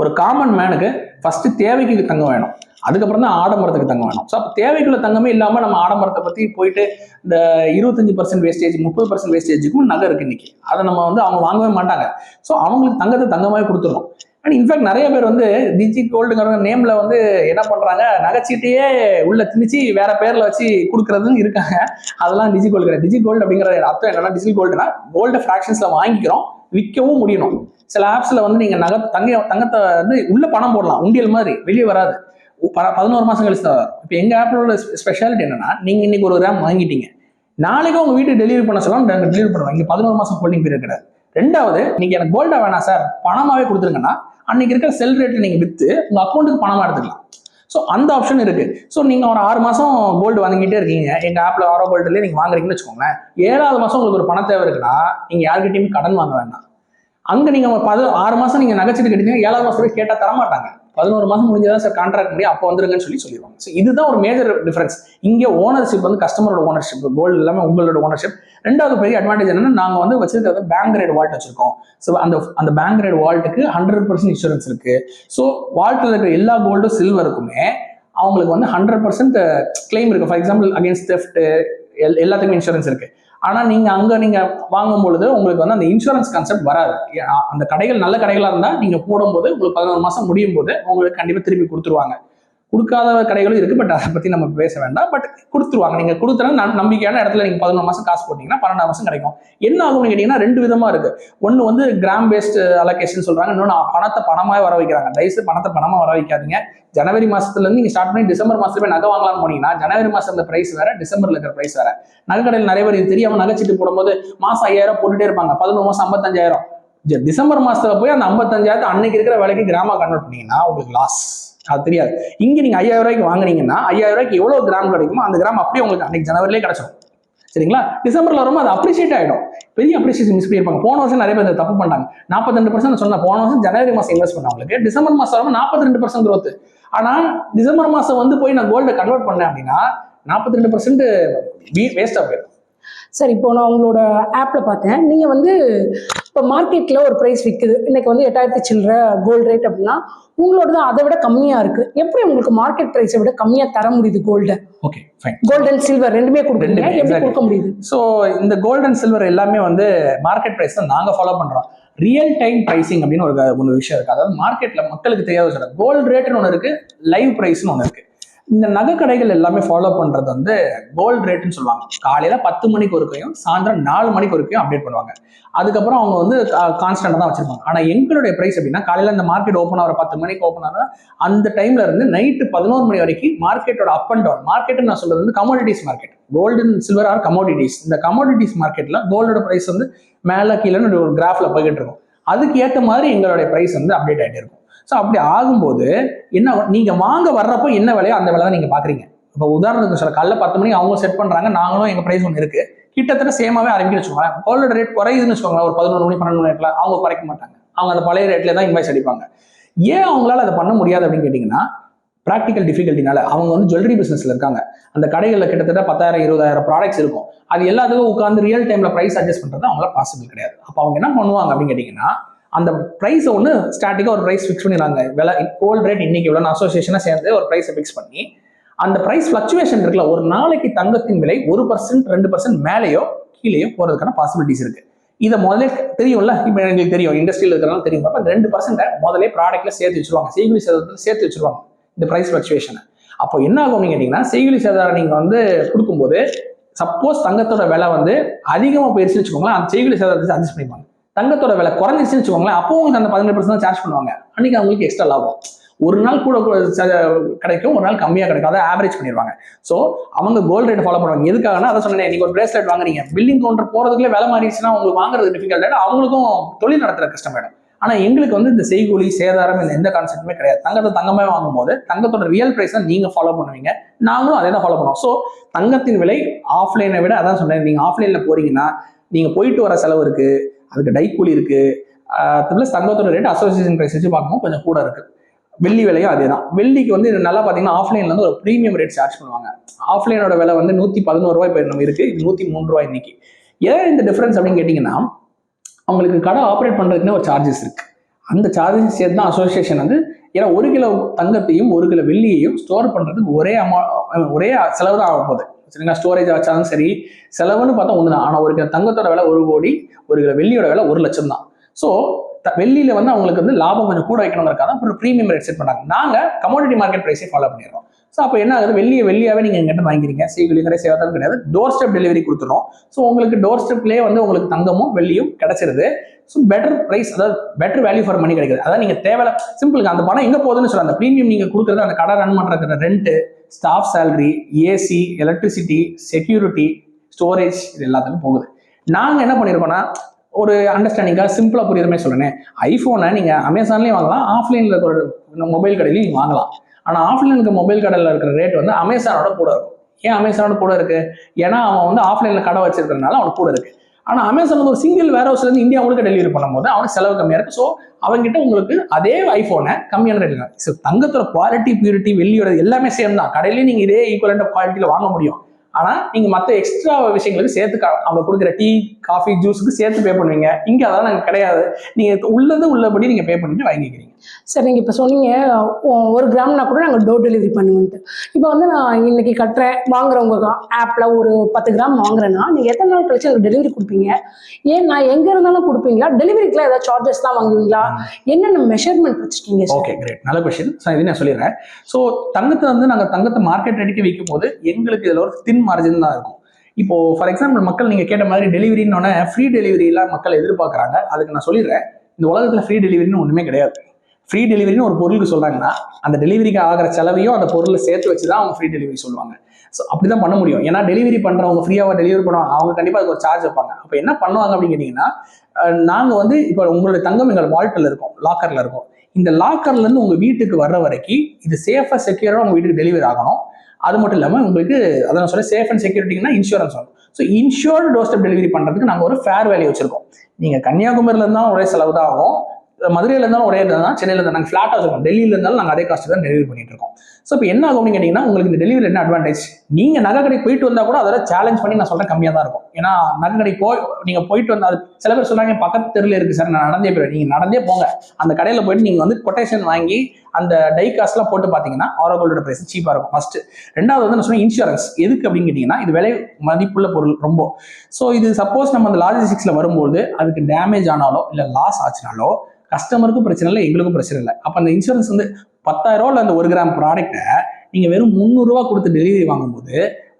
ஒரு காமன் மேனுக்கு ஃபர்ஸ்ட் தேவைக்கு தங்கம் வேணும். அதுக்கப்புறம் தான் ஆடம்பரத்துக்கு தங்கம் வேணும். ஸோ அப்போ தேவைக்குள்ள தங்கமே இல்லாமல் நம்ம ஆடம்பரத்தை பற்றி போயிட்டு இந்த இருபத்தஞ்சு பர்சன்ட் வேஸ்டேஜ் முப்பது பர்சன்ட் வேஸ்டேஜுக்கும் நகை இருக்கு இன்னைக்கு. அதை நம்ம வந்து அவங்க வாங்கவே மாட்டாங்க. ஸோ அவங்களுக்கு தங்கத்தை தங்கமாகவே கொடுத்துரும் அண்ட் இன்ஃபேக்ட் நிறைய பேர் வந்து டிஜி கோல்டுங்கிற நேம்ல வந்து என்ன பண்றாங்க? நகைச்சீட்டையே உள்ள திணிச்சு வேற பேர்ல வச்சு கொடுக்குறதும் இருக்காங்க. அதெல்லாம் டிஜி கோல்டு கிடையாது. டிஜி கோல்டு அப்படிங்கிற அர்த்தம் என்னன்னா டிஜிட்டல் கோல்டுனா கோல்டு ஃபிராக்ஷன்ஸ்ல வாங்கிக்கிறோம் விற்கவும் முடியணும். சில ஆப்ஸ்ல வந்து நீங்க நகை தங்க தங்கத்தை வந்து உள்ள பணம் போடலாம் உண்டியல் மாதிரி வெளியே வராது. ப- பதினோரு மாசம் கழிச்சு தான் வரும். இப்போ எங்க ஆப்ல உள்ள ஸ்பெஷாலிட்டி என்னன்னா நீங்க இன்னைக்கு ஒரு ரேம் வாங்கிட்டீங்க. நாளைக்கு உங்க வீட்டுக்கு டெலிவரி பண்ண சொல்லலாம் டெலிவரி பண்ணுவாங்க. இங்க பதினோரு மாசம் ஹோல்டிங் பீரியட் கிடையாது. ரெண்டாவது நீங்கள் எனக்கு கோல்டா வேணாம் சார் பணமாவே கொடுத்துருங்கன்னா அன்னைக்கு இருக்கிற செல் ரேட்டில் நீங்க வித்து உங்க அக்கௌண்ட்டுக்கு பணமா எடுத்துக்கலாம். ஸோ அந்த ஆப்ஷன் இருக்கு. ஸோ நீங்க ஒரு ஆறு மாசம் கோல்டு வாங்கிட்டே இருக்கீங்க. எங்க ஆப்ல ஆரோ கோல்டுலேயே நீங்க வாங்குறீங்கன்னு வச்சுக்கோங்களேன். ஏழாவது மாசம் உங்களுக்கு ஒரு பண தேவை இருக்குன்னா நீங்க யார்கிட்டயுமே கடன் வாங்க வேண்டாம். அங்க நீங்க பது ஆறு மாசம் நீங்க நகைச்சிட்டு கேட்டீங்க ஏழாவது மாசம் போய் கேட்டா தர மாட்டாங்க பதினோரு மாசம் முடிஞ்சதான் சார் கான்ட்ராக்ட் முடியும் அப்போ வந்துருங்கன்னு சொல்லி சொல்லிடுவாங்க. ஸோ இதுதான் ஒரு மேஜர் டிஃபரன்ஸ் இங்கே ஓனர்ஷிப் வந்து கஸ்டமரோட ஓனர்ஷிப் கோல்டு எல்லாமே உங்களோட ஓனர்ஷிப் ரெண்டாவது பெரிய அட்வான்டேஜ் என்னன்னா நாங்கள் வந்து வச்சிருக்கிறது பேங்க் கிரேட் வால்ட் வச்சிருக்கோம். ஸோ அந்த அந்த பேங்க் கிரேட் வால்ட்டுக்கு ஹண்ட்ரட் பர்சன்ட் இன்சூரன்ஸ் இருக்கு. ஸோ வால்ட்டில் இருக்கிற எல்லா கோல்டும் சில்வருக்குமே அவங்களுக்கு வந்து ஹண்ட்ரட் பர்சன்ட் கிளைம் இருக்கு. ஃபார் எக்ஸாம்பிள் அகேன்ஸ்ட் தெஃப்ட் எல்லாத்துக்குமே இன்சூரன்ஸ் இருக்கு. ஆனா நீங்க அங்க நீங்க வாங்கும் பொழுது உங்களுக்கு வந்து அந்த இன்சூரன்ஸ் கான்செப்ட் வராது. அந்த கடைகள் நல்ல கடைகளா இருந்தா நீங்க போடும்போது உங்களுக்கு பதினோரு மாசம் முடியும் போது உங்களுக்கு கண்டிப்பா திருப்பி கொடுத்துருவாங்க. கொடுக்காத கடைகளும் இருக்கு பட் அதை பத்தி நம்ம பேச வேண்டாம். பட் கொடுத்துருவாங்க. நீங்க கொடுத்தா நம்பிக்கையான இடத்துல நீங்க பதினொரு மாசம் காசு போட்டீங்கன்னா பன்னெண்டாம் மாசம் கிடைக்கும். என்ன ஆகும்னு கேட்டீங்கன்னா ரெண்டு விதமா இருக்கு. ஒன்னு வந்து கிராம் பேஸ்ட் அலோகேஷன் சொல்றாங்க இன்னொன்று பணத்தை பணமாக வர வைக்கிறாங்க. தயவுசு பணத்தை பணமா வர வைக்காதீங்க. ஜனவரி மாசத்துல இருந்து நீங்க ஸ்டார்ட் பண்ணி டிசம்பர் மாசத்துல போய் நகை வாங்கலாம்னு போனீங்கன்னா ஜனவரி மாசம் அந்த பிரைஸ் வேற டிசம்பர்ல இருக்கிற பிரைஸ் வேற. நகை கடையில் நிறைய பேர் இது தெரியாம நகைச்சிட்டு போடும்போது மாசம் ஐயாயிரம் போட்டுட்டே இருப்பாங்க. பதினொரு மாசம் ஐம்பத்தஞ்சாயிரம். டிசம்பர் மாசத்துல போய் அந்த ஐம்பத்தஞ்சாயிரத்து அன்னைக்கு இருக்கிற வேலைக்கு கிராம கன்வெர்ட் பண்ணீங்கன்னா உங்களுக்கு லாஸ் அது தெரியாது. இங்க நீங்க ஐயாயிரம் ரூபாய்க்கு வாங்குனீங்கன்னா ஐயாயிரம் ரூபாய்க்கு எவ்வளவு கிராம் கிடைக்குமோ அந்த கிராம் அப்படியே உங்களுக்கு அன்னைக்கு ஜனவரிலே கிடைச்சிடும் சரிங்களா? டிசம்பர்ல வரும்போது அது அப்ரிஷியேட் ஆகிடும் பெரிய அப்ரிசியேஷன் மிஸ் பண்ணியிருப்பாங்க. போன வருஷம் நிறைய பேர் தப்பு பண்ணாங்க நாற்பத்தி ரெண்டு சொன்ன போன வருஷம் ஜனவரி மாசம் இன்வெஸ்ட் பண்ணவங்களுக்கு டிசம்பர் மாசம் வரும்போது நாற்பத்தி ரெண்டு பர்சன்ட் க்ரோத் ஆனா டிசம்பர் மாசம் வந்து போய் நான் கோல்டை கன்வெர்ட் பண்ணேன் அப்படின்னா நாற்பத்தி ரெண்டு பர்சன்ட் வேஸ்ட் போயிடும். சார் இப்போ நான் உங்களோட ஆப்பில் பார்த்தேன். நீங்கள் வந்து இப்போ மார்க்கெட்டில் ஒரு ப்ரைஸ் விற்குது இன்னைக்கு வந்து எட்டாயிரத்தி சில்லற கோல்டு ரேட் அப்படின்னா உங்களோட தான் அதை விட கம்மியாக இருக்குது எப்படி உங்களுக்கு மார்க்கெட் ப்ரைஸை விட கம்மியாக தர முடியுது கோல்டை okay fine gold and silver ரெண்டுமே கொடுக்குறீங்க. எப்படி. கொடுக்க முடியுது? ஸோ இந்த கோல்ட் அண்ட் சில்வர் எல்லாமே வந்து மார்க்கெட் ப்ரைஸ் தான் நாங்கள் ஃபாலோ பண்ணுறோம் ரியல் டைம் ப்ரைசிங் அப்படின்னு ஒரு ஒரு விஷயம் இருக்குது அதாவது மார்க்கெட்டில் மக்களுக்கு தெரியாத சொல்கிறேன் கோல்டு ரேட்னு ஒன்று இருக்குது லைவ் ப்ரைஸ்னு ஒன்று இருக்குது இந்த நகை கடைகள் எல்லாமே ஃபாலோ பண்ணுறது வந்து கோல்டு ரேட்டுன்னு சொல்லுவாங்க. காலையில் பத்து மணிக்கு ஒருக்கையும் சாயந்தரம் நாலு மணிக்கு ஒருக்கையும் அப்டேட் பண்ணுவாங்க. அதுக்கப்புறம் அவங்க வந்து கான்ஸ்டன்டாக தான் வச்சிருப்பாங்க. ஆனால் எங்களுடைய ப்ரைஸ் அப்படின்னா காலையில் இந்த மார்க்கெட் ஓப்பன் ஆகிற பத்து மணிக்கு ஓப்பன் ஆகிற அந்த டைம்ல இருந்து நைட்டு பதினோரு மணி வரைக்கும் மார்க்கெட்டோட அப் அண்ட் டவுன் மார்க்கெட்டுன்னு நான் சொல்றது வந்து commodities market gold silver are commodities இந்த கமோடிட்டிஸ் மார்க்கெட்ல கோல்டோட பிரைஸ் வந்து மேலே கீழேன்னு ஒரு கிராஃப்ல போய்கிட்டு இருக்கும். அதுக்கு ஏற்ற மாதிரி எங்களுடைய பிரைஸ் வந்து அப்டேட் ஆகிட்டு இருக்கும். ஸோ அப்படி ஆகும்போது என்ன நீங்கள் வாங்க வர்றப்போ என்ன விலையோ அந்த விலை தான் நீங்கள் பார்க்குறீங்க இப்போ உதாரணத்துக்கு சொல்ல காலைல பத்து மணிக்கு அவங்க செட் பண்ணுறாங்க நாங்களும் எங்கள் ப்ரைஸ் ஒன்று இருக்கு. கிட்டத்தட்ட சேமாவே ஆரம்பிக்க வச்சுக்கோங்களேன். கோல்டு ரேட் குறையுதுன்னு வச்சுக்கோங்களேன். ஒரு பதினொரு மணி பன்னெண்டு மணி நேரத்துல அவங்க குறைக்க மாட்டாங்க. அவங்க அந்த பழைய ரேட்டில் தான் இன்வைஸ் அடிப்பாங்க. ஏன் அவங்களால அதை பண்ண முடியாது அப்படின்னு கேட்டிங்கன்னா ப்ராக்டிக்கல் டிஃபிகல்ட்டினால அவங்க வந்து ஜுவல்லரி பிஸ்னஸில் இருக்காங்க. அந்த கடைகளில் கிட்டத்தட்ட பத்தாயிரம் இருபதாயிரம் ப்ராடக்ட்ஸ் இருக்கும். அது எல்லாத்துக்கும் உட்காந்து ரியல் டைமில் ப்ரைஸ் அட்ஜஸ்ட் பண்ணுறது அவங்களால பாசிபிள் கிடையாது. அப்போ அவங்க என்ன பண்ணுவாங்க அப்படின்னு கேட்டிங்கன்னா அந்த ப்ரைஸை ஒன்று ஸ்டாட்டிக்காக ஒரு ப்ரைஸ் ஃபிக்ஸ் பண்ணிடுறாங்க. விலை கோல்ட் ரேட் இன்னைக்கு இவ்வளோ அசோசியேஷனாக சேர்ந்து ஒரு ப்ரைஸை ஃபிக்ஸ் பண்ணி அந்த ப்ரைஸ் ஃப்ளக்சுவேஷன் இருக்குல்ல ஒரு நாளைக்கு தங்கத்தின் விலை ஒரு பர்சன்ட் ரெண்டு பர்சன்ட் மேலேயோ கீழேயோ போகிறதுக்கான பாசிபிலிட்டிஸ் இருக்கு. இதை முதல்ல தெரியும்ல? இப்போ எங்களுக்கு தெரியும். இண்டஸ்ட்ரியில் இருக்கிறனால தெரியும். அப்போ ரெண்டு பர்சன்ட்டை முதல்ல ப்ராடக்ட்ல சேர்த்து வச்சுருவாங்க. செய்குலி சேதத்தில் சேர்த்து வச்சுருவாங்க இந்த ப்ரைஸ் ஃப்ளக்சுவேஷனை அப்போ என்ன ஆகும் கேட்டிங்கன்னா செய்குலி சேதாரம் நீங்கள் வந்து கொடுக்கும்போது சப்போஸ் தங்கத்தோட விலை வந்து அதிகமாக போயிருச்சுன்னு வச்சுக்கோங்களேன் அந்த செய்குலி சேதாரத்தை அட்ஜஸ்ட் பண்ணிப்பாங்க. தங்கத்தோட விலை குறைஞ்சிச்சுன்னு வச்சுக்கோங்களேன் அப்போ உங்களுக்கு அந்த பதினெட்டு பர்சன்ட் சார்ஜ் பண்ணுவாங்க. அன்னைக்கு அவங்களுக்கு எக்ஸ்ட்ரா லாபம். ஒரு நாள் கூட கிடைக்கும் ஒரு நாள் கம்மியாக கிடைக்கும். அதை ஆவரேஜ் பண்ணிடுவாங்க ஸோ அவங்க கோல்டு ரேட் ஃபாலோ பண்ணுவாங்க. எதுக்காகனா அதை சொன்னேன் நீங்க ஒரு பிரேஸ்லெட் வாங்குறீங்க. பில்லிங் கவுண்டர் போறதுக்குள்ளே விலை மாறிடுச்சுன்னா உங்களுக்கு வாங்குறது டிஃபிகல்ட் ஆகிடும் அவங்களுக்கும் தொழில் நடத்துற கஷ்டம் ஆயிடும் ஆனா எங்களுக்கு வந்து இந்த செய்கூலி சேதாரம் இந்த எந்த கான்செப்ட்டுமே கிடையாது. தங்கத்தை தங்கமே வாங்கும்போது தங்கத்தோட ரியல் பிரைஸ் தான் நீங்க ஃபாலோ பண்ணுவீங்க. நாங்களும் அதே தான் ஃபாலோ பண்ணுவோம். ஸோ தங்கத்தின் விலை ஆஃப்லைனை விட அதான் சொன்னேன் நீங்க ஆஃப்லைன்ல போறீங்கன்னா நீங்க போயிட்டு வர செலவு இருக்கு. அதுக்கு டைக்கூலி இருக்கு. ப்ளஸ் தங்கத்தோட ரேட் அசோசியேஷன் பிரைஸ் வச்சு பார்க்கும்போது கொஞ்சம் கூட இருக்கு. வெள்ளி விலையும் அதே தான் வெள்ளிக்கு வந்து நல்லா பார்த்தீங்கன்னா ஆஃப்லைன்ல வந்து ஒரு ப்ரீமியம் ரேட் சார்ஜ் பண்ணுவாங்க. ஆஃப்லைனோட விலை வந்து நூற்றி பதினோரு ரூபாய் இப்போ நம்ம இருக்கு. இது நூற்றி மூணு ரூபாய் இன்னைக்கு. ஏன் இந்த டிஃபரன்ஸ் அப்படின்னு கேட்டிங்கன்னா அவங்களுக்கு கடை ஆப்ரேட் பண்ணுறதுக்குன்னு ஒரு சார்ஜஸ் இருக்கு. அந்த சார்ஜஸ் சேர்த்து தான் அசோசியேஷன் வந்து ஏன்னா ஒரு கிலோ தங்கத்தையும் ஒரு கிலோ வெள்ளியையும் ஸ்டோர் பண்ணுறதுக்கு ஒரே அமௌ ஒரே செலவு தான் ஆக போகுது சரிங்களா ஸ்டோரேஜ் வச்சாலும் சரி செலவுன்னு பார்த்தா ஒன்று தான் ஆனால் ஒரு கிலோ தங்கத்தோட விலை ஒரு கோடி ஒரு கிலோ வெள்ளியோட விலை ஒரு லட்சம் தான் ஸோ வெள்ளியில வந்து அவங்களுக்கு வந்து லாபம் கொஞ்சம் கூட வைக்கணுங்கிறக்காக ஒரு ப்ரீமியம் ரேட் செட் பண்ணாங்க நாங்கள் கமோடிட்டி மார்க்கெட் ப்ரைஸே ஃபாலோ பண்ணிடுறோம். ஸோ அப்போ என்ன ஆகுது? வெளியே வெளியாகவே நீங்கள் எங்கிட்ட வாங்கிக்கிறீங்க. சீக்கிரம் கடை சேவத்தாலும் கிடையாது. டோர் ஸ்டெப் டெலிவரி கொடுத்துரும் ஸோ உங்களுக்கு டோர் ஸ்டெப்லேயே வந்து உங்களுக்கு தங்கமும் வெள்ளியும் கிடைச்சிருது. ஸோ பெட்டர் ப்ரைஸ் அதாவது பெட்டர் வேல்யூ ஃபார் மணி கிடைக்குது. அதாவது நீங்கள் தேவையில்ல. சிம்பிளுக்கு அந்த பணம் எங்கே போகுதுன்னு சொல்ல அந்த ப்ரீமியம் நீங்கள் கொடுக்குறது அந்த கடை ரன் பண்ணுற rent staff salary AC electricity security storage இது எல்லாத்துக்கும் போகுது. நாங்கள் என்ன பண்ணியிருக்கோம்னா ஒரு அண்டர்ஸ்டாண்டிங்காக சிம்பிளாக புரியுற மாதிரி ஐஃபோனை நீங்கள் அமேசான்லேயும் வாங்கலாம் ஆஃப்லைனில் இருக்கிற மொபைல் கடையிலையும் நீங்கள் வாங்கலாம். ஆனால் ஆஃப்லைனில் இருக்க மொபைல் கடையில் இருக்கிற ரேட் வந்து அமேசானோட கூட இருக்கும். ஏன் அமேசானோட கூட இருக்குது ஏன்னா அவன் வந்து ஆஃப்லைனில் கடை வச்சிருக்கிறதுனால அவனுக்கு கூட இருக்குது ஆனால் அமேசான் வந்து ஒரு சிங்கிள் வேர் ஹவுஸ்லேருந்து இந்தியா முழுக்க டெலிவரி பண்ணும்போது அவனுக்கு செலவு கம்மியாக இருக்குது ஸோ அவங்ககிட்ட உங்களுக்கு அதே ஐஃபோனை கம்மியான ரேட்ல ஸோ தங்கத்தோட குவாலிட்டி பியூரிட்டி வெள்ளியோட எல்லாமே சேம் தான். கடையிலேயே நீங்கள் இதே ஈக்குவலண்ட் குவாலிட்டியில் வாங்க முடியும். ஆனால் நீங்கள் மற்ற எக்ஸ்ட்ரா விஷயங்களுக்கு சேர்த்து அவங்க கொடுக்குற டீ காஃபி ஜூஸுக்கு சேர்த்து பே பண்ணுவீங்க. இங்கே அதெல்லாம் நாங்கள் கிடையாது. நீங்கள் உள்ளது உள்ளபடி நீங்கள் பே பண்ணிட்டு வாங்கிக்கிறீங்க. சார் நீங்கள் இப்போ சொன்னீங்க ஒரு கிராம்னா கூட நாங்கள் டோர் டெலிவரி பண்ணுவோன்ட்டு. இப்போ வந்து நான் இன்னைக்கு கட்டுறேன் வாங்குறவங்க ஆப்பில் ஒரு பத்து கிராம் வாங்குறேன்னா நீங்கள் எத்தனை நாள் கழிச்சு எனக்கு டெலிவரி கொடுப்பீங்க? ஏன் நான் எங்கே இருந்தாலும் கொடுப்பீங்களா? டெலிவரிக்குலாம் ஏதாவது சார்ஜஸ் தான் வாங்குவீங்களா? என்னென்ன மெஷர்மெண்ட் வச்சுருக்கீங்க சார் ஓகே கிரேட் நல்ல கொஸ்டின் ஸோ இது நான் சொல்லிடுறேன். ஸோ தங்கத்தை வந்து நாங்கள் தங்கத்தை மார்க்கெட் ரேட்டுக்கு விற்கும் போது எங்களுக்கு இதில் ஒரு தின் மார்ஜின் தான் இருக்கும். இப்போ ஃபார் எக்ஸாம்பிள் மக்கள் நீங்கள் கேட்ட மாதிரி டெலிவரின்னு ஃப்ரீ டெலிவரிலாம் மக்கள் எதிர்பார்க்குறாங்க. அதுக்கு நான் சொல்லிடுறேன். இந்த உலகத்தில் ஃப்ரீ டெலிவரின்னு ஒன்றுமே கிடையாது. ஃப்ரீ டெலிவரின்னு ஒரு பொருளுக்கு சொல்கிறாங்கன்னா அந்த டெலிவரிக்கு ஆகிற செலவையும் அந்த பொருளை சேர்த்து வச்சு தான் அவங்க ஃப்ரீ டெலிவரி சொல்லுவாங்க. ஸோ அப்படி தான் பண்ண முடியும். ஏன்னா டெலிவரி பண்ணுறவங்க ஃப்ரீயாக டெலிவரி பண்ணுவாங்க. அவங்க கண்டிப்பாக அதுக்கு ஒரு சார்ஜ் வைப்பாங்க. அப்போ என்ன பண்ணுவாங்க அப்படின்னு கேட்டிங்கன்னா நாங்கள் வந்து இப்போ உங்களுடைய தங்கம் எங்கள் வால்ட்டில் இருக்கும் லாக்கரில் இருக்கும். இந்த லாக்கர்லேருந்து உங்கள் வீட்டுக்கு வர்ற வரைக்கும் இது சேஃபாக செக்யூராக உங்கள் வீட்டுக்கு டெலிவரி ஆகணும். அது மட்டும் இல்லாமல் உங்களுக்கு அதை நான் சொல்ல சேஃப் அண்ட் செக்யூரிட்டிங்கன்னா இன்சூரன்ஸ் வரும் so insured door step delivery பண்ணுறதுக்கு நாங்கள் ஒரு ஃபேர் வேல்யூ வச்சுருக்கோம். நீங்கள் கன்னியாகுமரியிலேருந்து இருந்தாலும் ஒரே செலவு தான் ஆகும். மதுரையில இருந்தாலும் ஒரே இது தான் சென்னையில இருந்தாலும் நாங்கள் ஃபிளாட்டாக இருக்கோம் டெல்லியில இருந்தாலும் நாங்கள் அதே காஸ்ட்டு தான் டெலிவரி பண்ணிட்டு இருக்கோம். ஸோ இப்போ என்ன ஆகும் அப்படின்னு கேட்டீங்கன்னா உங்களுக்கு இந்த டெலிவரி என்ன அட்வான்டேஜ் நீங்கள் நகை கடைக்கு போயிட்டு வந்தால் கூட அதெல்லாம் சேலஞ்ச் பண்ணி நான் சொல்கிறேன் கம்மியாக தான் இருக்கும். ஏன்னா நகை கடைக்கு போய் நீங்கள் போயிட்டு வந்தால் அது சில பேர் சொல்கிறாங்க பக்கத்து தெருவில் இருக்குது சார் நான் நடந்தே போயிடுவேன். நீங்கள் நடந்தே போங்க. அந்த கடையில் போயிட்டு நீங்கள் வந்து கொட்டேஷன் வாங்கி அந்த டை காஸ்ட்லாம் போட்டு பார்த்தீங்கன்னா ஆரோகோல்டோட பிரைஸ் சீப்பாக இருக்கும். ஃபர்ஸ்ட் ரெண்டாவது வந்து நான் இன்சூரன்ஸ் எதுக்கு அப்படின்னு கேட்டிங்கன்னா இது விலை மதிப்புள்ள பொருள் ரொம்ப. ஸோ இது சப்போஸ் நம்ம அந்த லாஜிஸ்டிக்ஸில் வரும்போது அதுக்கு டேமேஜ் ஆனாலோ இல்லை லாஸ் ஆச்சுனாலோ கஸ்டமருக்கும் பிரச்சனை இல்லை எங்களுக்கும் பிரச்சனை இல்லை. அப்போ அந்த இன்சூரன்ஸ் வந்து பத்தாயிரம் ரூபாயில் அந்த ஒரு கிராம் ப்ராடக்ட்டை நீங்கள் வெறும் முந்நூறுரூவா கொடுத்து டெலிவரி வாங்கும்போது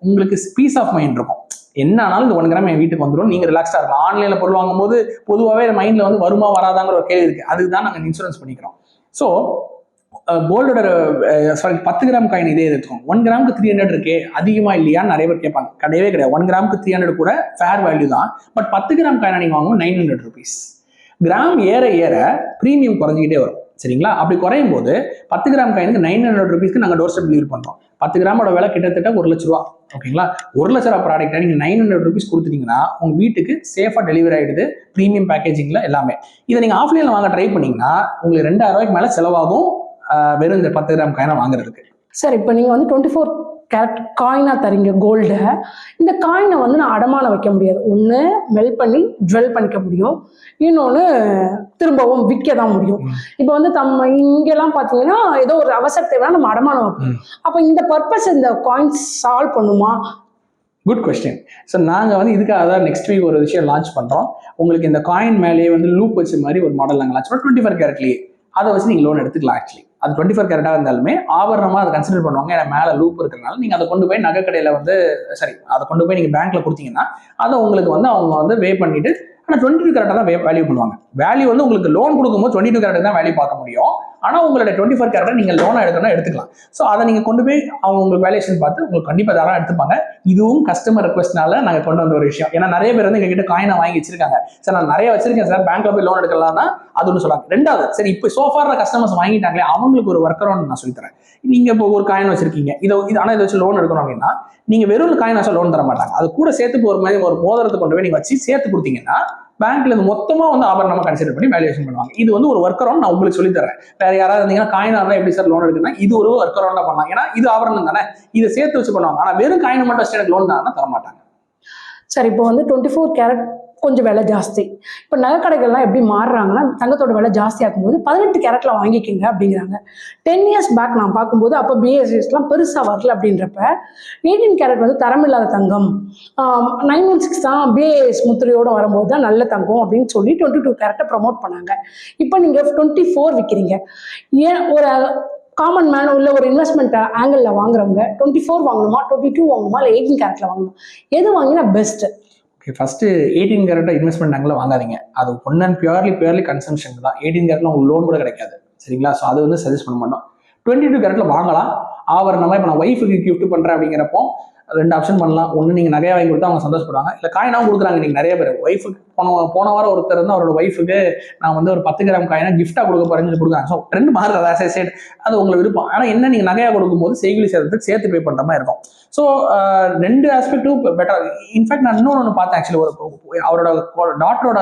உங்களுக்கு பீஸ் ஆஃப் மைண்ட் இருக்கும். என்ன ஆனாலும் இந்த ஒன் கிராம் என் வீட்டுக்கு வந்துடும். நீங்கள் ரிலாக்ஸாக இருக்கும் ஆன்லைனில் பொருள் வாங்கும்போது பொதுவாகவே மைண்டில் வந்து வருமா வராதாங்கிற ஒரு கேள்வி இருக்குது அதுக்கு தான் நாங்கள் இன்சூரன்ஸ் பண்ணிக்கிறோம். ஸோ கோல்டோட சாரி பத்து கிராம் காயின் இதே இருக்கும் ஒன் கிராமுக்கு த்ரீ ஹண்ட்ரட் இருக்கே அதிகமாக இல்லையான்னு நிறைய பேர் கேட்பாங்க. கிடையவே கிடையாது. ஒன் கிராமுக்கு த்ரீ ஹண்ட்ரட் கூட ஃபேர் வேல்யூ தான். பட் பத்து கிராம் காயினை நீங்கள் வாங்கும் நைன் ஹண்ட்ரட் ருபீஸ் கிராம் ஏற ஏற ப்ரீமியம் குறைஞ்சிக்கிட்டே வரும். சரிங்களா? அப்படி குறையும் போது பத்து கிராம் காயினுக்கு நைன் ஹண்ட்ரட் ருபீஸ்க்கு நாங்கள் டோர் ஸ்டெப் டெலிவரி பண்ணுறோம் பத்து கிராமோட விலை கிட்டத்தட்ட ஒரு லட்ச ரூபா. ஓகேங்களா? ஒரு லட்ச ரூபா ப்ராடக்ட்டை நீங்கள் நைன் ஹண்ட்ரட் ருபீஸ் கொடுத்துட்டீங்கன்னா உங்கள் வீட்டுக்கு சேஃபாக டெலிவரி ஆகிடுது ப்ரீமியம் பேக்கேஜிங்கில் எல்லாமே. இதை நீங்கள் ஆஃப்லைனில் வாங்க ட்ரை பண்ணீங்கன்னா உங்களுக்கு ரெண்டாயிரம் ரூபாய்க்கு மேலே செலவாகும். வெறும் இந்த பத்து கிராம் காயினை வாங்குறதுக்கு. சார் இப்போ நீங்கள் வந்து டுவெண்ட்டி ஃபோர் கேரட் காயினாக தரீங்க கோல்டு இந்த காயினை வந்து நான் அடமானம் வைக்க முடியாது. ஒன்று மெல் பண்ணி ஜுவல் பண்ணிக்க முடியும். இன்னொன்று திரும்பவும் விற்க தான் முடியும். இப்போ வந்து தம்ம இங்கெல்லாம் பார்த்தீங்கன்னா ஏதோ ஒரு அவசர தேவைன்னா நம்ம அடமானம் வைப்போம். அப்போ இந்த பர்பஸ் இந்த காயின்ஸ் சால்வ் பண்ணுமா? குட் கொஸ்டின் ஸோ நாங்கள் வந்து இதுக்காக தான் நெக்ஸ்ட் வீக் ஒரு விஷயம் லான்ச் பண்ணுறோம் உங்களுக்கு இந்த காயின் மேலேயே வந்து லூப் வச்ச மாதிரி ஒரு மாடல் நாங்கள் லான்ச் பண்ணோம் டுவெண்ட்டி ஃபோர் கேரட்லேயே அதை வச்சு நீங்கள் லோன் எடுத்துக்கலாம் ஆக்சுவலி அது டுவெண்ட்டி ஃபோர் கேரட்டாக இருந்தாலுமே ஆபரணமாக அதை கன்சிடர் பண்ணுவாங்க. ஏன்னா மேலே லூப் இருக்கிறனால நீங்கள் அதை கொண்டு போய் நகை கடையில் வந்து சரி அதை கொண்டு போய் நீங்கள் பேங்க்கில் கொடுத்தீங்கன்னா அதை உங்களுக்கு வந்து அவங்க வந்து வே பண்ணிவிட்டு ஆனால் டுவெண்ட்டி டூ கேரட்டை தான் வேல்யூ பண்ணுவாங்க. வேல்யூ வந்து உங்களுக்கு லோன் கொடுக்கும்போது டுவெண்ட்டி டூ தான் வேல்யூ பார்க்க முடியும். ஆனால் உங்களோட டுவெண்ட்டி ஃபோர் கேரட்டை நீங்கள் லோனாக எடுக்கணும்னா எடுத்துக்கலாம். ஸோ அதை நீங்கள் கொண்டு போய் அவங்க உங்களுக்கு வேல்யூஷன் பார்த்து உங்களுக்கு கண்டிப்பாக தாராளம் எடுத்துப்பாங்க. இதுவும் கஸ்டமர் ரெக்வஸ்ட்னால நாங்கள் கொண்டு வந்த ஒரு விஷயம். ஏன்னா நிறைய பேர் வந்து எங்ககிட்ட காயினை வாங்கி வச்சிருக்காங்க. சார் நான் நிறைய வச்சிருக்கேன் சார். பேங்க்ல போய் லோன் எடுக்கலாம்னா அது ஒன்று சொல்லுவாங்க ரெண்டாவது சரி இப்போ சோஃபாரில் கஸ்டமர்ஸ் வாங்கிட்டாங்களே அவங்களுக்கு ஒரு ஒர்க் அரௌண்ட் நான் சொல்லித்தரேன் நீங்கள் இப்போ ஒரு காயின் வச்சிருக்கீங்க. இதை இது ஆனால் இதை வச்சு லோன் எடுக்கணும் அப்படின்னா நீங்கள் வெறும் காயின் வச்சா லோன் தர மாட்டாங்க. அது கூட சேர்த்து இப்போ ஒரு மாதிரி ஒரு மோதிரத்தை கொண்டு போய் நீங்கள் வச்சு சேர்த்து கொடுத்தீங்கன்னா பேங்க்ல இருந்து மொத்தமா வந்து ஆபரணமா கன்சிடர் பண்ணி வேல்யூஷன் பண்ணுவாங்க. இது வந்து ஒரு ஒர்க் அரௌண்ட் நான் உங்களுக்கு சொல்லி தரேன் வேற யாராவது இருந்தீங்கன்னா காயின் ஆனால் எப்படி சார் லோன் எடுக்கணும் இது ஒரு ஒர்க் அரௌண்டா பண்ணலாம். ஏன்னா இது ஆபரணம் தானே. இதை சேர்த்து வச்சு பண்ணுவாங்க. ஆனா வெறும் காயின் மட்டும் வச்சு எனக்கு லோன் தானே தர மாட்டாங்க சார் இப்போ வந்து டுவெண்ட்டி ஃபோர் கேரட் கொஞ்சம் விலை ஜாஸ்தி. இப்போ நகைக்கடைகள்லாம் எப்படி மாறுறாங்கன்னா தங்கத்தோட விலை ஜாஸ்தியாகும் போது பதினெட்டு கேரட்டில் வாங்கிக்கிங்க அப்படிங்கிறாங்க. டென் இயர்ஸ் பேக் நான் பார்க்கும்போது அப்போ பிஎஸ்எஸ்லாம் பெருசாக வரல அப்படின்றப்ப எயிட்டீன் கேரட் வந்து தரமில்லாத தங்கம். நைன் ஒன் சிக்ஸ் தான் பிஏஎஸ் முத்திரையோட வரும்போது தான் நல்ல தங்கம் அப்படின்னு சொல்லி டுவெண்ட்டி டூ கேரட்டை ப்ரமோட் பண்ணாங்க. இப்போ நீங்கள் டுவெண்ட்டி ஃபோர் விற்கிறீங்க ஏன் ஒரு காமன் மேன் உள்ள ஒரு இன்வெஸ்ட்மெண்ட் ஆங்கிளில் வாங்குறவங்க டுவெண்ட்டி ஃபோர் வாங்கணுமா டுவெண்ட்டி டூ வாங்கணுமா இல்லை எயிட்டீன் கேரட்டில் வாங்கணுமா? எது வாங்கினா பெஸ்ட்டு ஓகே ஃபர்ஸ்ட் எயிட்டீன் கேரட்டாக இன்வெஸ்ட்மெண்ட் ஆங்கிள் வாங்காதீங்க. அது one and purely purely consumption தான். எயிட்டீன் கேரட்டில் உங்களுக்கு லோன் கூட கிடைக்காது. சரிங்களா? ஸோ அது வந்து சஜஸ்ட் பண்ண மாட்டோம். டுவெண்ட்டி டூ கேரட்டில் வாங்கலாம். ஆவரணமாக இப்போ நான் ஒய்ஃபுக்கு கிஃப்ட் பண்ணுறேன் அப்படிங்கிறப்போ ரெண்டு ஆப்ஷன் பண்ணலாம். ஒன்று நீங்கள் நகையா வாங்கி கொடுத்தா அவங்க சந்தோஷப்படுவாங்க. இல்லை காயினாகவும் கொடுக்குறாங்க நீங்கள் நிறைய பேர். ஒய்ஃபுக்கு போன போன வாரம் ஒருத்தர் வந்து அவரோட ஒய்ஃபுக்கு நான் வந்து ஒரு பத்து கிராம் காயினா கிஃப்ட்டாக கொடுக்க போகிறேன்னு சொல்லி கொடுக்குறாங்க. ஸோ ரெண்டு மாறுறது அதாவது சேட் அது உங்களுக்கு விருப்பம். ஆனால் என்ன நீங்கள் நகையாக கொடுக்கும்போது செய்குலி சேர்த்துக்கு சேர்த்து பே பண்ணுற மாதிரி இருக்கும். ஸோ ரெண்டு ஆஸ்பெக்டும் பெட்டர் இன்ஃபேக்ட் நான் இன்னொன்று ஒன்று பார்த்தேன் ஆக்சுவலி ஒரு அவரோட டாக்டரோட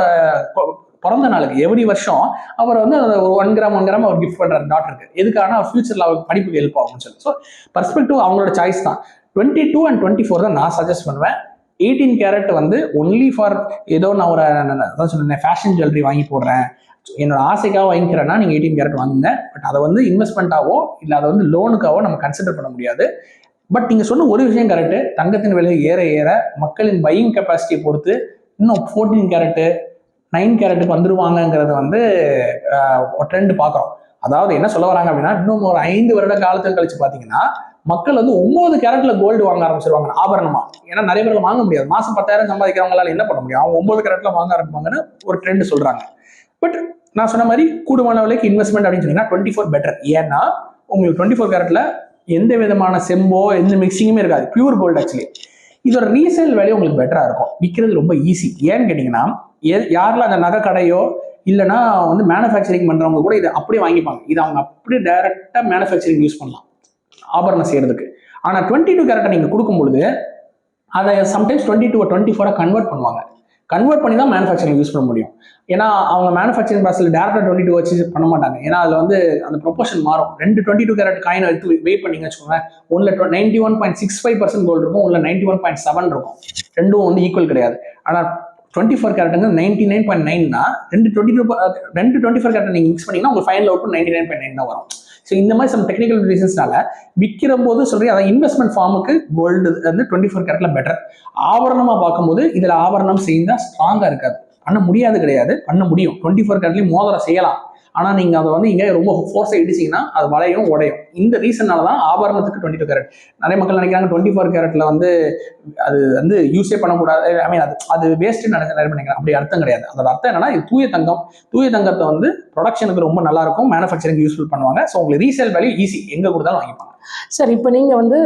பிறந்த நாளுக்கு எவ்ரி வருஷம் அவர் வந்து ஒரு ஒன் கிராம் ஒன் கிராம் அவர் கிஃப்ட் பண்ணுற டாக்டருக்கு எதுக்கான ஃபியூச்சரில் ஃபியூச்சர்ல அவர் படிப்புக்கு ஹெல்ப் ஆகும்னு சொல்லி. ஸோ பர்ஸ்பெக்டிவ் அவங்களோட சாய்ஸ் தான். Twenty two and twenty four தான் நான் சஜஸ்ட் பண்ணுவேன். எயிட்டீன் கேரட் வந்து ஒன்லி ஃபார் ஏதோ நான் ஒரு அதான் சொன்னேன் ஃபேஷன் ஜுவல்லரி வாங்கி போடுறேன். என்னோட ஆசைக்காக வாங்கிக்கிறேன்னா நீங்கள் எயிட்டீன் கேரட் வாங்குங்க. பட் அதை வந்து இன்வெஸ்ட்மெண்ட்டாவோ இல்லை அதை வந்து லோனுக்காவோ நம்ம கன்சிடர் பண்ண முடியாது. பட் நீங்கள் சொன்ன ஒரு விஷயம் கரெக்டு தங்கத்தின் விலை ஏற ஏற மக்களின் பையிங் கெப்பாசிட்டியை பொறுத்து இன்னும் ஃபோர்டீன் கேரட்டு நைன் கேரட்டுக்கு வந்துருவாங்கங்கிறத வந்து ட்ரெண்ட் பார்க்குறோம். அதாவது என்ன சொல்ல வராங்க அப்படின்னா இன்னும் ஒரு ஐந்து வருட காலத்துக்கு கழிச்சு பார்த்தீங்கன்னா மக்கள் வந்து ஒன்பது கேரட்ல கோல்டு வாங்க ஆரம்பிச்சிருவாங்க ஆபரணமா. ஏன்னா நிறைய பேர் வாங்க முடியாது. மாசம் பத்தாயிரம் சம்பாதிக்கிறவங்களால என்ன பண்ண முடியும்? அவங்க ஒன்பது கேரட்ல வாங்க ஆரம்பிப்பாங்கன்னு ஒரு ட்ரெண்ட் சொல்றாங்க. பட் நான் சொன்ன மாதிரி கூடுமான விலைக்கு இன்வெஸ்ட்மெண்ட் அப்படின்னு சொன்னீங்கன்னா டுவெண்ட்டி ஃபோர் பெட்டர் ஏன்னா உங்களுக்கு டுவெண்ட்டி ஃபோர் கேரட்ல எந்த விதமான செம்போ எந்த மிக்சிங்குமே இருக்காது. பியூர் கோல்டு ஆக்சுவலி இதோட ரீசேல் வேலையும் உங்களுக்கு பெட்டரா இருக்கும். விற்கிறது ரொம்ப ஈஸி ஏன்னு கேட்டிங்கன்னா யாரெல்லாம் அந்த நகை கடையோ இல்லைன்னா வந்து மேனுஃபேக்சரிங் பண்றவங்க கூட இதை அப்படியே வாங்கிப்பாங்க. இது அவங்க அப்படியே டைரக்டா மேனுஃபேக்சரிங் யூஸ் பண்ணலாம். ஆபரணம் செய்யறதுக்கு. ஆனா டுவெண்ட்டி டூ கேரட்டை நீங்க கொடுக்கும் பொழுது அதை சம்டைம்ஸ் டுவெண்ட்டி டூ டுவெண்ட்டி ஃபோரை கன்வெர்ட் பண்ணுவாங்க. கன்வெர்ட் பண்ணி தான் மேனுஃபேக்சரிங் யூஸ் பண்ண முடியும். ஏன்னா அவங்க மேனுஃபேக்சரிங் ப்ராசஸில் டேரக்டாக டுவெண்ட்டி டூ வச்சு பண்ண மாட்டாங்க. ஏன்னா அதில் வந்து அந்த ப்ரொபோஷன் மாறும். ரெண்டு டுவெண்ட்டி டூ கேரட் காயின் எடுத்து வெயிட் பண்ணிங்க வச்சுக்கோங்க ஒன்றில் ninety one point six five percent gold இருக்கும் ஒன்றில் நைன்டி ஒன் பாயிண்ட் செவன் இருக்கும். ரெண்டும் வந்து ஈக்குவல் கிடையாது. ஆனால் டுவெண்ட்டி ஃபோர் கேரட்டுங்க நைன்டி நைன் பாயிண்ட் நைன்னா ரெண்டு டுவெண்ட்டி டூ ரெண்டு டுவெண்ட்டி ஃபோர் கேரட் நீங்கள் மிக்ஸ் பண்ணிங்கன்னா உங்களுக்கு final out ninety nine point nine தான் வரும். ஸோ இந்த மாதிரி சம் டெக்னிக்கல் ரீசன்ஸ்னால விற்கிற போது சொல்றேன் அதான் இன்வெஸ்ட்மெண்ட் ஃபார்முக்கு கோல்டு வந்து டுவெண்ட்டி ஃபோர் கேரட்ல பெட்டர் ஆவரணமாக பார்க்கும்போது இதுல ஆவரணம் செய்தா ஸ்ட்ராங்கா இருக்காது. பண்ண முடியாது கிடையாது பண்ண முடியும். டுவெண்ட்டி ஃபோர் கேரட்லயும் மோதிரம் செய்யலாம். ஆனால் நீங்கள் அதை வந்து இங்கே ரொம்ப ஃபோர்ஸை இடிச்சிங்கன்னா அது வளையும் உடையும். இந்த ரீசனால தான் ஆபரணத்துக்கு டுவெண்ட்டி டூ கேரட் நிறைய மக்கள் நினைக்கிறாங்க டுவெண்ட்டி ஃபோர் கேரட்ல வந்து அது வந்து யூஸே பண்ணக்கூடாது. ஐ மீன் அது அது வேஸ்ட்டு நினைச்ச நிறைய நினைக்கிறேன் அப்படி அர்த்தம் கிடையாது. அதோட அர்த்தம் என்னன்னா இது தூய தங்கம். தூய தங்கத்தை வந்து ப்ரொடக்ஷனுக்கு ரொம்ப நல்லா இருக்கும் மேனுஃபேக்சரிங் யூஸ்ஃபுல் பண்ணுவாங்க. ஸோ உங்களுக்கு ரீசேல் வேல்யூ ஈஸி எங்கே கொடுத்தாலும் வாங்கிப்பாங்க. சார் இப்போ நீங்கள் வந்து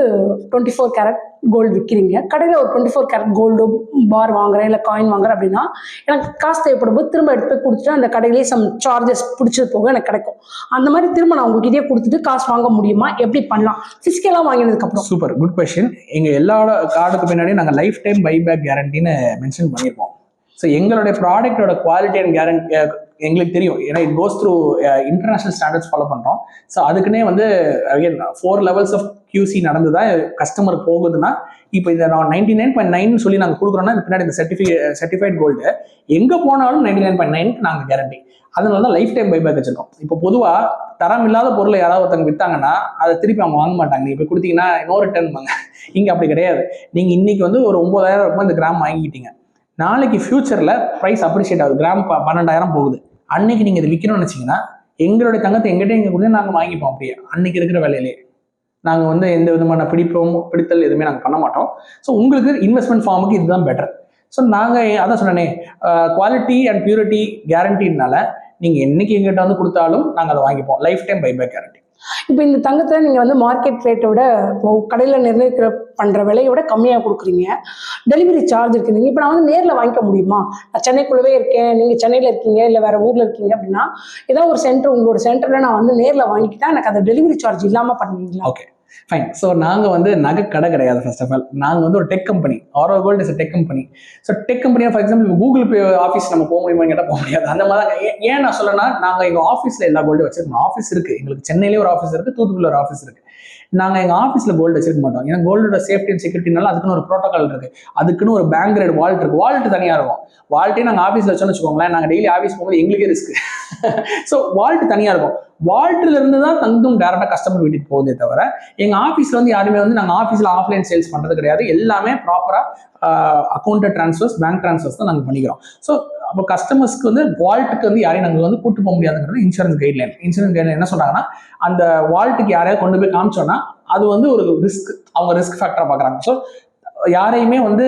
டுவெண்ட்டி ஃபோர் கேரட் கோல்டு விற்கிறீங்க கடையில் ஒரு twenty four carat gold bar வாங்குறேன் இல்லை காயின் வாங்குறேன் அப்படின்னா எனக்கு காசு தேவைப்படும் போது திரும்ப எடுத்து போய் கொடுத்துட்டு அந்த கடையிலேயே சம் சார்ஜஸ் பிடிச்சது போக எனக்கு கிடைக்கும். அந்த மாதிரி திரும்ப நான் உங்ககிட்டயே கொடுத்துட்டு காசு வாங்க முடியுமா? எப்படி பண்ணலாம்? ஃபிசிக்கலாக வாங்கினதுக்கப்புறம் சூப்பர் குட் கொஸ்டின் எங்கள் எல்லா கார்டுக்கு பின்னாடியும் நாங்கள் லைஃப் டைம் பை பேக் கேரண்டின்னு மென்ஷன் பண்ணியிருப்போம் ஸோ எங்களுடைய ப்ராடக்ட்டோட குவாலிட்டி அண்ட் கேரண்டி எங்களுக்கு தெரியும். ஏன்னா it goes through international standards follow பண்ணுறோம் ஸோ அதுக்குன்னே வந்து again four levels of QC நடந்து தான் கஸ்டமர் போகுதுன்னா இப்போ இதை நான் நைன்டி நைன் பாயிண்ட் நைன் சொல்லி நாங்கள் கொடுக்குறோம்னா இது பின்னாடி இந்த சர்டிஃபி சர்டிஃபைட் கோல்டு எங்கே போனாலும் நைன்டி நைன் பாயிண்ட் நைனுக்கு நாங்கள் கேரண்டி அதனால தான் லைஃப் டைம் பைபேக் வச்சிருக்கோம். இப்போ பொதுவாக தரம் இல்லாத பொருளை யாராவது ஒருத்தங்க விற்றாங்கன்னா அதை திருப்பி அவங்க வாங்க மாட்டாங்க. நீங்கள் இப்போ கொடுத்தீங்கன்னா நோ ரிட்டர்ன் வாங்க. இங்கே அப்படி கிடையாது. நீங்கள் இன்னைக்கு வந்து ஒரு ஒன்பதாயிரம் ரூபாய் இந்த கிராம் வாங்கிக்கிட்டீங்க நாளைக்கு ஃபியூச்சரில் ப்ரைஸ் அப்ரிஷியேட் ஆகுது. கிராம் பன்னெண்டாயிரம் போகுது. அன்னைக்கு நீங்கள் இதை விற்கணும்னு வச்சீங்கன்னா எங்களுடைய தங்கத்தை எங்கிட்ட எங்க கொடுத்து நாங்கள் வாங்கிப்போம் அப்படியே. அன்னைக்கு இருக்கிற விலையிலே. நாங்கள் வந்து எந்த விதமான பிடிப்போம் பிடித்தல் எதுவுமே நாங்கள் பண்ண மாட்டோம். ஸோ உங்களுக்கு இன்வெஸ்ட்மெண்ட் ஃபார்முக்கு இதுதான் பெட்டர் ஸோ நாங்கள் அதான் சொன்னேனே குவாலிட்டி அண்ட் பியூரிட்டி கேரண்டினால நீங்கள் என்னைக்கு எங்கிட்ட வந்து கொடுத்தாலும் நாங்கள் அதை வாங்கிப்போம். லைஃப் டைம் பைபேக் கேரண்டி இப்போ இந்த தங்கத்தை நீங்கள் வந்து மார்க்கெட் ரேட்டை விட இப்போ கடையில் நிர்ணயிக்கிற பண்ணுற விலையை விட கம்மியாக கொடுக்குறீங்க. டெலிவரி சார்ஜ் இருக்குதுங்க. இப்போ நான் வந்து நேரில் வாங்கிக்க முடியுமா? நான் சென்னைக்குள்ளவே இருக்கேன். நீங்கள் சென்னையில் இருக்கீங்க இல்லை வேறு ஊரில் இருக்கீங்க அப்படின்னா ஏதோ ஒரு சென்டர் உங்களோட சென்டரில் நான் வந்து நேரில் வாங்கிக்கிட்டா எனக்கு அந்த டெலிவரி சார்ஜ் இல்லாமல் பண்ணுவீங்களா? ஓகே ஃபைன் ஸோ நாங்கள் வந்து நகை கடை கிடையாது ஃபர்ஸ்ட் ஆஃப் ஆல் நாங்கள் வந்து ஒரு tech company Aaro gold is tech company so tech கம்பெனியாக for example Google Pay office நம்ம போக முடியுமா கேட்டால் போக முடியாது. அந்த மாதிரி ஏன் ஏன் நான் சொல்லனா நாங்கள் எங்கள் ஆஃபீஸில் எல்லா கோல்டும் வச்சிருக்கோம். ஆஃபீஸ் இருக்குது எங்களுக்கு சென்னையிலே ஒரு ஆஃபீஸ் இருக்குது தூத்துக்குடியில் ஒரு ஆஃபீஸ் இருக்குது நாங்கள் எங்கள் ஆஃபீஸில் கோல்டு வச்சிருக்க மாட்டோம். ஏன்னா கோல்டோட சேஃப்டி அண்ட் செக்யூரிட்டினால அதுக்குன்னு ஒரு ப்ரோட்டோகால் இருக்குது அதுக்குன்னு ஒரு பேங்க் கிரேட் வால்ட் இருக்குது வால்ட் தனியாக இருக்கும். வால்ட்டே நாங்கள் ஆஃபீஸில் வச்சோம்னு வச்சுக்கோங்களேன் நாங்கள் டெய்லி ஆஃபீஸ் போகும்போது எங்களுக்கே ரிஸ்க் ஸோ வால்ட் தனியாக இருக்கும். வால்ட்ல இருந்து தான் தங்கம் டேரக்டா கஸ்டமர் வீட்டுக்கு போகுதே தவிர எங்கள் ஆஃபீஸில் வந்து யாருமே வந்து நாங்கள் ஆஃபீஸில் ஆஃப்லைன் சேல்ஸ் பண்ணுறது கிடையாது. எல்லாமே ப்ராப்பராக அக்கௌண்ட் ட்ரான்ஸ்ஃபர்ஸ் பேங்க் ட்ரான்ஸ்ஃபர்ஸ் தான் நாங்கள் பண்ணிக்கிறோம். ஸோ அப்போ கஸ்டமர்ஸ்க்கு வந்து வால்ட்டுக்கு வந்து யாரையும் நாங்கள் வந்து கூட்டு போக முடியாதுங்கிறது இன்சூரன்ஸ் கைட்லைன் இன்சூரன்ஸ் கைட்லைன் என்ன சொல்றாங்கன்னா அந்த வால்ட்டுக்கு யாரையாவது கொண்டு போய் காமிச்சோன்னா அது வந்து ஒரு ரிஸ்க் அவங்க ரிஸ்க் ஃபேக்டராக பார்க்குறாங்க ஸோ யாரையுமே வந்து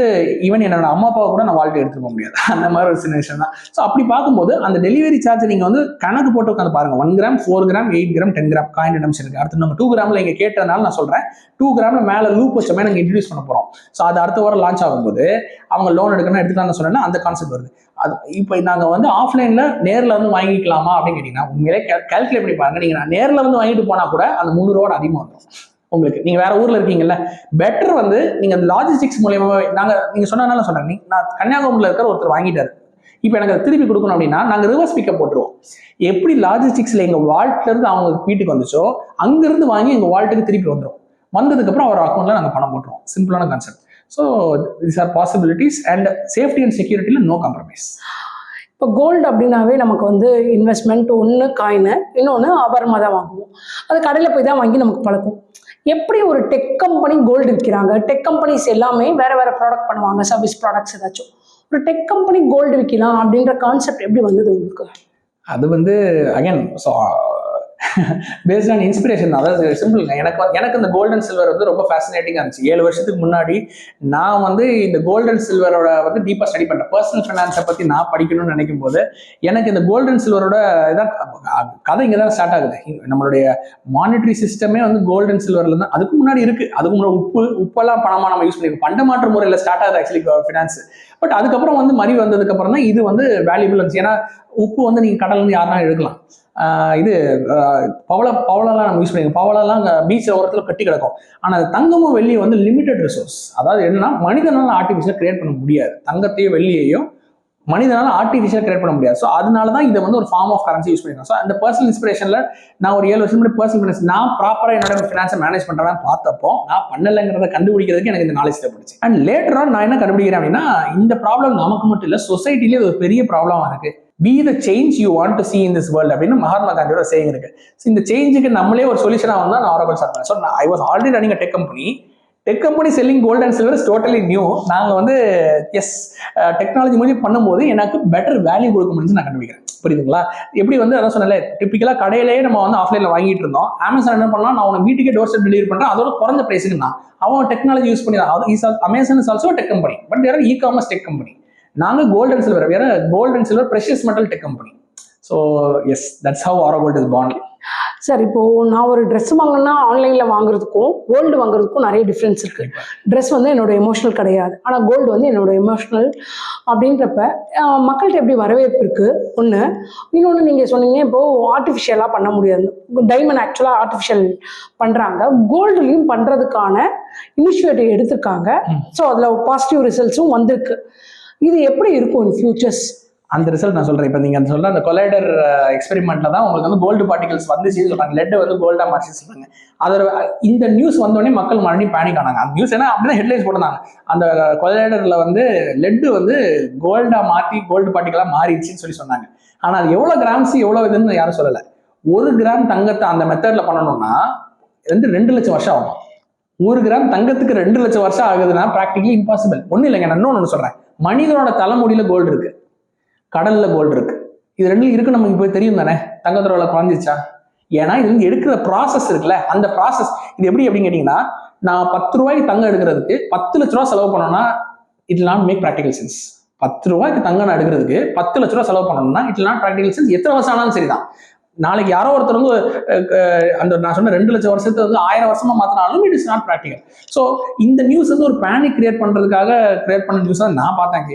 ஈவன் என்னோட அம்மா அப்பாவை கூட நான் வாழ்க்கை எடுத்துக்க முடியாது. அந்த மாதிரி ஒரு சிச்சுவேஷன் தான். ஸோ அப்படி பார்க்கும்போது அந்த டெலிவரி சார்ஜ் நீங்கள் வந்து கணக்கு போட்டு உட்காந்து பாருங்க. One gram four gram eight gram ten gram coin டம்ஸ் இருக்கு. அடுத்து நம்ம டூ கிராமில் இங்கே கேட்டதுனால நான் சொல்கிறேன் டூ கிராம்ல மேலே லூப் வச்சமே நாங்கள் இன்ட்ரடியூஸ் பண்ண போகிறோம் ஸோ அது அடுத்த வாரம் லான்ச் ஆகும்போது அவங்க லோன் எடுக்கணும் எடுத்துக்கலாம்னு சொன்னா அந்த கான்செப்ட் வருது. அது இப்போ நாங்கள் வந்து ஆஃப்லைனில் நேரில் வந்து வாங்கிக்கலாமா அப்படின்னு கேட்டிங்கன்னா உண்மையிலே கால்குலேட் பண்ணி பாருங்க. நீங்கள் நான் நேரில் வந்து வாங்கிட்டு போனால் கூட அந்த முந்நூறுவோட அதிகமாக வந்துடும் உங்களுக்கு. நீங்க வேற ஊர்ல இருக்கீங்கல்ல பெட்டர் வந்து நீங்க லாஜிஸ்டிக்ஸ் மூலியமா நாங்க நீங்க சொன்னனால சொல்றேன். நீ- நான் கன்னியாகுமரியில் இருக்கிற ஒருத்தர் வாங்கிட்டாரு. இப்போ எனக்கு அதை திருப்பி கொடுக்கணும் அப்படின்னா நாங்கள் ரிவர்ஸ் பிக்கப் போட்டுருவோம். எப்படி லாஜிஸ்டிக்ஸில் எங்கள் வால்ட்ல இருந்து அவங்க வீட்டுக்கு வந்துச்சோ அங்கிருந்து வாங்கி எங்கள் வால்ட்டுக்கு திருப்பி வந்துடும் வந்ததுக்கப்புறம் அவர் அக்கௌண்ட்ல நாங்கள் பணம் போட்டுருவோம். சிம்பிளான concept so this are possibilities and safety and செக்யூரிட்டியில் no compromise இப்போ கோல்டு அப்படின்னாவே நமக்கு வந்து இன்வெஸ்ட்மெண்ட் ஒன்று காயின் இன்னொன்று அபரமாக தான் வாங்குவோம். அது கடையில் போய் தான் வாங்கி நமக்கு பழக்கம். எப்படி ஒரு டெக் கம்பெனி கோல்டு விற்கிறாங்க டெக் கம்பெனிஸ் எல்லாமே வேற வேற ப்ராடக்ட் பண்ணுவாங்க சர்வீஸ் ப்ராடக்ட்ஸ் ஏதாச்சும். ஒரு டெக் கம்பெனி கோல்டு விற்கலாம் அப்படின்ற கான்செப்ட் எப்படி வந்தது உங்களுக்கு? அது வந்து again so based on inspiration அதாவது சிம்பிள் எனக்கு எனக்கு இந்த கோல்டன் சில்வர் வந்து ரொம்ப ஃபேசினேட்டிங்காக இருந்துச்சு. ஏழு வருஷத்துக்கு முன்னாடி நான் வந்து இந்த கோல்டன் சில்வரோட வந்து டீப்பாக ஸ்டடி பண்ணேன் பர்சனல் ஃபினான்ஸை பற்றி நான் படிக்கணும்னு நினைக்கும் போது எனக்கு இந்த கோல்டன் சில்வரோட இதான் கதை இங்கே தான் ஸ்டார்ட் ஆகுது. நம்மளுடைய மானிட்டரி சிஸ்டமே வந்து கோல்டன் சில்வரில் தான் அதுக்கு முன்னாடி இருக்குது அதுக்கு முன்னாடி உப்பு உப்பெல்லாம் பணமாக நம்ம யூஸ் பண்ணிருக்கோம். பண்ட மாற்று முறையில் ஸ்டார்ட் ஆகுது ஆக்சுவலி ஃபினான்ஸ் பட் அதுக்கப்புறம் வந்து மறி வந்ததுக்கப்புறம் தான் இது வந்து வேல்யூபிள் இருந்துச்சு. ஏன்னா உப்பு வந்து நீங்கள் கடலில் இருந்து யாருன்னா எடுக்கலாம். இது பவள பவளெல்லாம் நம்ம யூஸ் பண்ணிருக்கோம். பவளெல்லாம் அங்கே பீச் ஓரத்தில் கட்டி கிடக்கும். ஆனால் தங்கமும் வெள்ளியும் வந்து லிமிடெட் ரிசோர்ஸ் அதாவது என்னன்னா மனிதனால் ஆர்டிஃபிஷியல் கிரியேட் பண்ண முடியாது. தங்கத்தையும் வெள்ளியையும் மனிதனால் ஆர்டிஃபிஷியல் கிரியேட் பண்ண முடியாது. ஸோ அதனால தான் இதை வந்து ஒரு ஃபார்ம் ஆஃப் கரன்சி யூஸ் பண்ணிருக்கோம் ஸோ அந்த பர்சனல் இன்ஸ்பிரேஷனில் நான் ஒரு ஏழு வருஷம் முன்னாடி பர்சனல் ஃபினான்ஸ் நான் ப்ராப்பராக என்னோட ஃபினான்ஸை மேனேஜ் பண்ணுறேன் பார்த்தப்போ நான் பண்ணலைங்கிறத கண்டுபிடிக்கிறதுக்கு எனக்கு இந்த நாலேஜ் தேவைப்படுச்சு. அண்ட் லேட்டராக நான் என்ன கண்டுபிடிக்கிறேன் அப்படின்னா இந்த ப்ராப்ளம் நமக்கு மட்டும் இல்லை சொசைட்டிலே ஒரு பெரிய ப்ராப்ளமாக இருக்குது be the change you want to see in this world அப்படின்னு மகாத்மா காந்தியோட சேயிங் இருக்கு. ஸோ இந்த சேஞ்சுக்கு நம்மளே ஒரு சொல்யூஷனாக வந்தால் நான் ஆரபிள் start so I was already running tech company tech company selling gold and silver totally new நாங்கள் வந்து எஸ் டெக்னாலஜி மூலியம் பண்ணும்போது எனக்கு பெட்டர் வேல்யூ கொடுக்க முடிஞ்சு நான் கண்டுபிடிக்கிறேன். புரியுதுங்களா? எப்படி வந்து அதான் சொன்னல டிப்பிக்கலாக கடையிலேயே நம்ம வந்து ஆஃப்லைனில் வாங்கிட்டு இருந்தோம். அமேசான் என்ன பண்ணலாம்? நான் உனக்கு வீட்டுக்கே டோர் ஸ்டெப் டெலிவரி பண்ணுறேன் அதோட குறைஞ்ச ப்ரைஸுக்கு நான். அவன் டெக்னாலஜி யூஸ் பண்ணி தான். Amazon is also tech company but வேற இ காமர்ஸ் டெக் கம்பெனி நாங்கள் கோல்ட் அண்ட் சில்வர் வேற gold and silver precious metal tech company so yes that's how Aaro gold is born sir இப்போ நான் ஒரு ட்ரெஸ் வாங்கினா ஆன்லைன்ல வாங்குறதுக்கும் கோல்டு வாங்குறதுக்கும் நிறைய டிஃப்ரென்ஸ் இருக்கு. ட்ரெஸ் வந்து என்னோட எமோஷனல் கிடையாது. ஆனால் கோல்டு வந்து என்னோட எமோஷனல் அப்படின்றப்ப மக்கள்கிட்ட எப்படி வரவேற்பு இருக்கு? ஒன்று இன்னொன்று நீங்கள் சொன்னீங்க இப்போ ஆர்டிஃபிஷியலாக பண்ண முடியாது. டைமண்ட் ஆக்சுவலாக ஆர்டிஃபிஷியல் பண்ணுறாங்க கோல்டுலையும் பண்ணுறதுக்கான இனிஷியேட்டிவ் எடுத்திருக்காங்க. ஸோ அதில் பாசிட்டிவ் ரிசல்ட்ஸும் வந்திருக்கு. இது எப்படி இருக்கும் இன் ஃபியூச்சர்ஸ் அந்த ரிசல்ட் நான் சொல்றேன். இப்போ நீங்க அந்த சொல்ற அந்த கொலைடர் எக்ஸ்பெரிமெண்ட்ல தான் உங்களுக்கு வந்து கோல்டு பார்ட்டிகல்ஸ் வந்துச்சுன்னு சொல்றாங்க. லெட் வந்து கோல்டா மாறிச்சு சொல்றாங்க. அதில் இந்த நியூஸ் வந்தோடனே மக்கள் மறுபடியும் பேனிக் ஆனாங்க. அந்த நியூஸ் ஏன்னா அப்படிதான் ஹெட்லைன்ஸ் போட்டிருந்தாங்க. அந்த கொலைடர்ல வந்து லெட்டு வந்து கோல்டா மாத்தி கோல்டு பார்ட்டிகளா மாறிடுச்சுன்னு சொல்லி சொன்னாங்க. ஆனா அது எவ்வளவு கிராம்ஸ் எவ்வளவு இதுன்னு யாரும் சொல்லல. ஒரு கிராம் தங்கத்தை அந்த மெத்தட்ல பண்ணணும்னா வந்து ரெண்டு லட்சம் வருஷம் ஆகும். ஒரு கிராம் தங்கத்துக்கு ரெண்டு லட்சம் வருஷம் ஆகுதுன்னா ப்ராக்டிகலி இம்பாசிபிள் ஒன்றும் இல்லைங்க நான் இன்னொன்று சொல்றேன். மனிதனோட தலைமுடியில கோல்டு இருக்கு. கடல்ல கோல்டு இருக்கு. இது ரெண்டும் இருக்கு நமக்கு போய் தெரியும் தானே? தங்கத்தோட விலை குறைஞ்சிச்சா ஏன்னா இது வந்து எடுக்கிற ப்ராசஸ் இருக்குல்ல அந்த ப்ராசஸ் இது எப்படி அப்படின்னு கேட்டிங்கன்னா நான் பத்து ரூபாய்க்கு தங்கம் எடுக்கிறதுக்கு பத்து லட்ச ரூபா செலவு பண்ணோம்னா it not make practical sense பத்து ரூபாய்க்கு தங்கம் நான் எடுக்கிறதுக்கு பத்து லட்ச ரூபா செலவு பண்ணணும்னா இட் நாட் ப்ராக்டிகல் சென்ஸ் எத்தனை வருஷம் ஆனாலும் சரிதான். நாளைக்கு யாரோ ஒருத்தர் வந்து அந்த நான் சொன்ன ரெண்டு லட்சம் வருஷத்தை வந்து ஆயிரம் வருஷமா மாத்தினாலும் it is not practical so இந்த நியூஸ் வந்து ஒரு பேனிக் கிரியேட் பண்றதுக்காக கிரியேட் பண்ண நியூஸ் தான் நான் பார்த்தேன்.